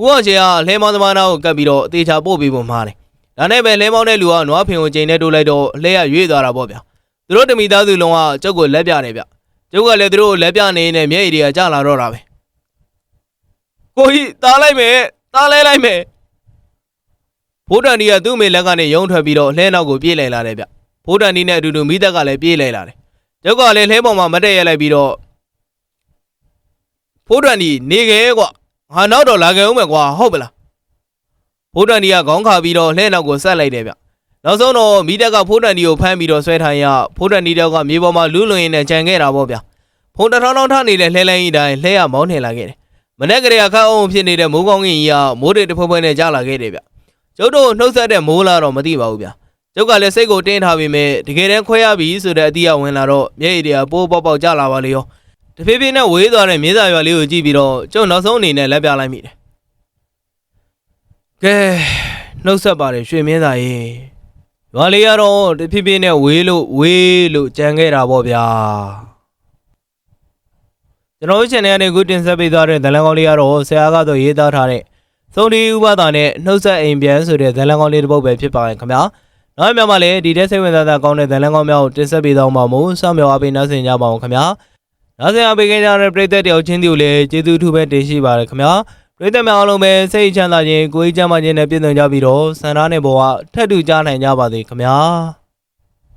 ဦးအောင်ရှင်ကလဲမောင်းသမားနာကိုကပ်ပြီးတော့အသေးချာပို့ပြီးပုံမှားတယ်။ဒါနဲ့ပဲလဲမောင်းတဲ့လူကနွားဖင်ကိုချိန်နဲ့တိုးလိုက်တော့လှဲရရွေ့သွားတာပေါ့ဗျာ။သူတို့တမိသားစုလုံးကကျုပ်ကိုလက်ပြတယ်ဗျ။ကျုပ်ကလည်းသူတို့ကိုလက်ပြနေနေမျက်ရည်တွေကကျလာတော့တာပဲ။ကိုကြီးတားလိုက်မယ်တားလဲလိုက်မယ်။ဖိုးတန်ဒီကသူ့အမေလက်ကနေရုံထွက်ပြီးတော့လှဲနောက်ကိုပြေးလိုက်လာတယ်ဗျ။ဖိုးတန်ဒီနဲ့အတူတူမိသက်ကလည်းပြေးလိုက်လာတယ်။ကျုပ်ကလည်းလှဲပေါ်မှာမတ်တက်ရက်လိုက်ပြီးတော့ဖိုးတန်ဒီနေခဲ့ကွာ ငါနောက်တော့လာခဲ့ဦးမယ်ကွာဟုတ်ပလားဖိုးတန်ဒီကခေါင်းခါပြီးတော့လှဲနောက်ကိုဆက်လိုက်တယ်ဗျနောက်ဆုံးတော့မိတက်ကဖိုးတန်ဒီကိုဖမ်းပြီးတော့ဆွဲထိုင်ရဖိုးတန်ဒီတောက်ကမြေပေါ်မှာလူးလွင်နေကြံခဲ့တာပေါ့ဗျဖုန်တစ်ထောင်းထောင်းထနေတဲ့လှဲလိုင်းကြီးတိုင်းလှဲရမောင်းနေလာခဲ့တယ်မနေ့ကလေးကခတ်အောင်ဖြစ်နေတဲ့မိုးကောင်းကင်ကြီးကမိုးတွေတစ်ဖွဲဖွဲနဲ့ကြာလာခဲ့တယ်ဗျကျုပ်တို့နှုတ်ဆက်တဲ့မိုးလာတော့မသိပါဘူးဗျကျုပ်ကလည်းစိတ်ကိုတင်းထားပြီးမြဲတကယ်တမ်းခွဲရပြီဆိုတဲ့အတိအဝင်လာတော့မျက်ရည်တွေကပိုးပေါက်ပေါက်ကျလာပါလေရော တဖြည်းဖြည်းနဲ့ဝေးသွားတဲ့မြေစာရွာလေးကိုကြည့်ပြီးတော့ကျုပ်နောက်ဆုံးအနေနဲ့လက်ပြလိုက်မိတယ်။ကဲနှုတ်ဆက်ပါတယ်ရွှေမင်းသားရေ။ရွာလေးကတော့တဖြည်းဖြည်းနဲ့ဝေးလို့ဝေးလို့ကြံခဲ့တာပေါ့ဗျာ။ကျွန်တော်တို့ channel ကနေခုတင်ဆက်ပေးသွားတဲ့ဇာတ်လမ်းကောင်းလေးကတော့ဆရာကတော့ရေးသားထားတဲ့သုံးဒီဥပဒါနဲ့နှုတ်ဆက်အိမ်ပြန်ဆိုတဲ့ဇာတ်လမ်းကောင်းလေးတစ်ပုဒ်ပဲဖြစ်ပါရင်ခင်ဗျာ။နောက်မြန်မာလည်းဒီတဲ့စိတ်ဝင်စားတာကောင်းတဲ့ဇာတ်လမ်းကောင်းများကိုတင်ဆက်ပေးသွားမှာမို့စောင့်မျှော်အားပေးနှဆင်ကြပါအောင်ခင်ဗျာ။ နောက်ဆက်အပေးခင်ကြတဲ့ပရိသတ်တယောက်ချင်းတူလည်းကျေးဇူးထူးပဲတင်ရှိပါရခင်ဗျာပရိသတ်များအားလုံးပဲစိတ်ချမ်းသာခြင်းကိုယ်ကြီးချမ်းသာခြင်းနဲ့ပြည့်စုံကြပြီးတော့စံသားနဲ့ဘဝထက်တူကြနိုင်ကြပါစေခင်ဗျာ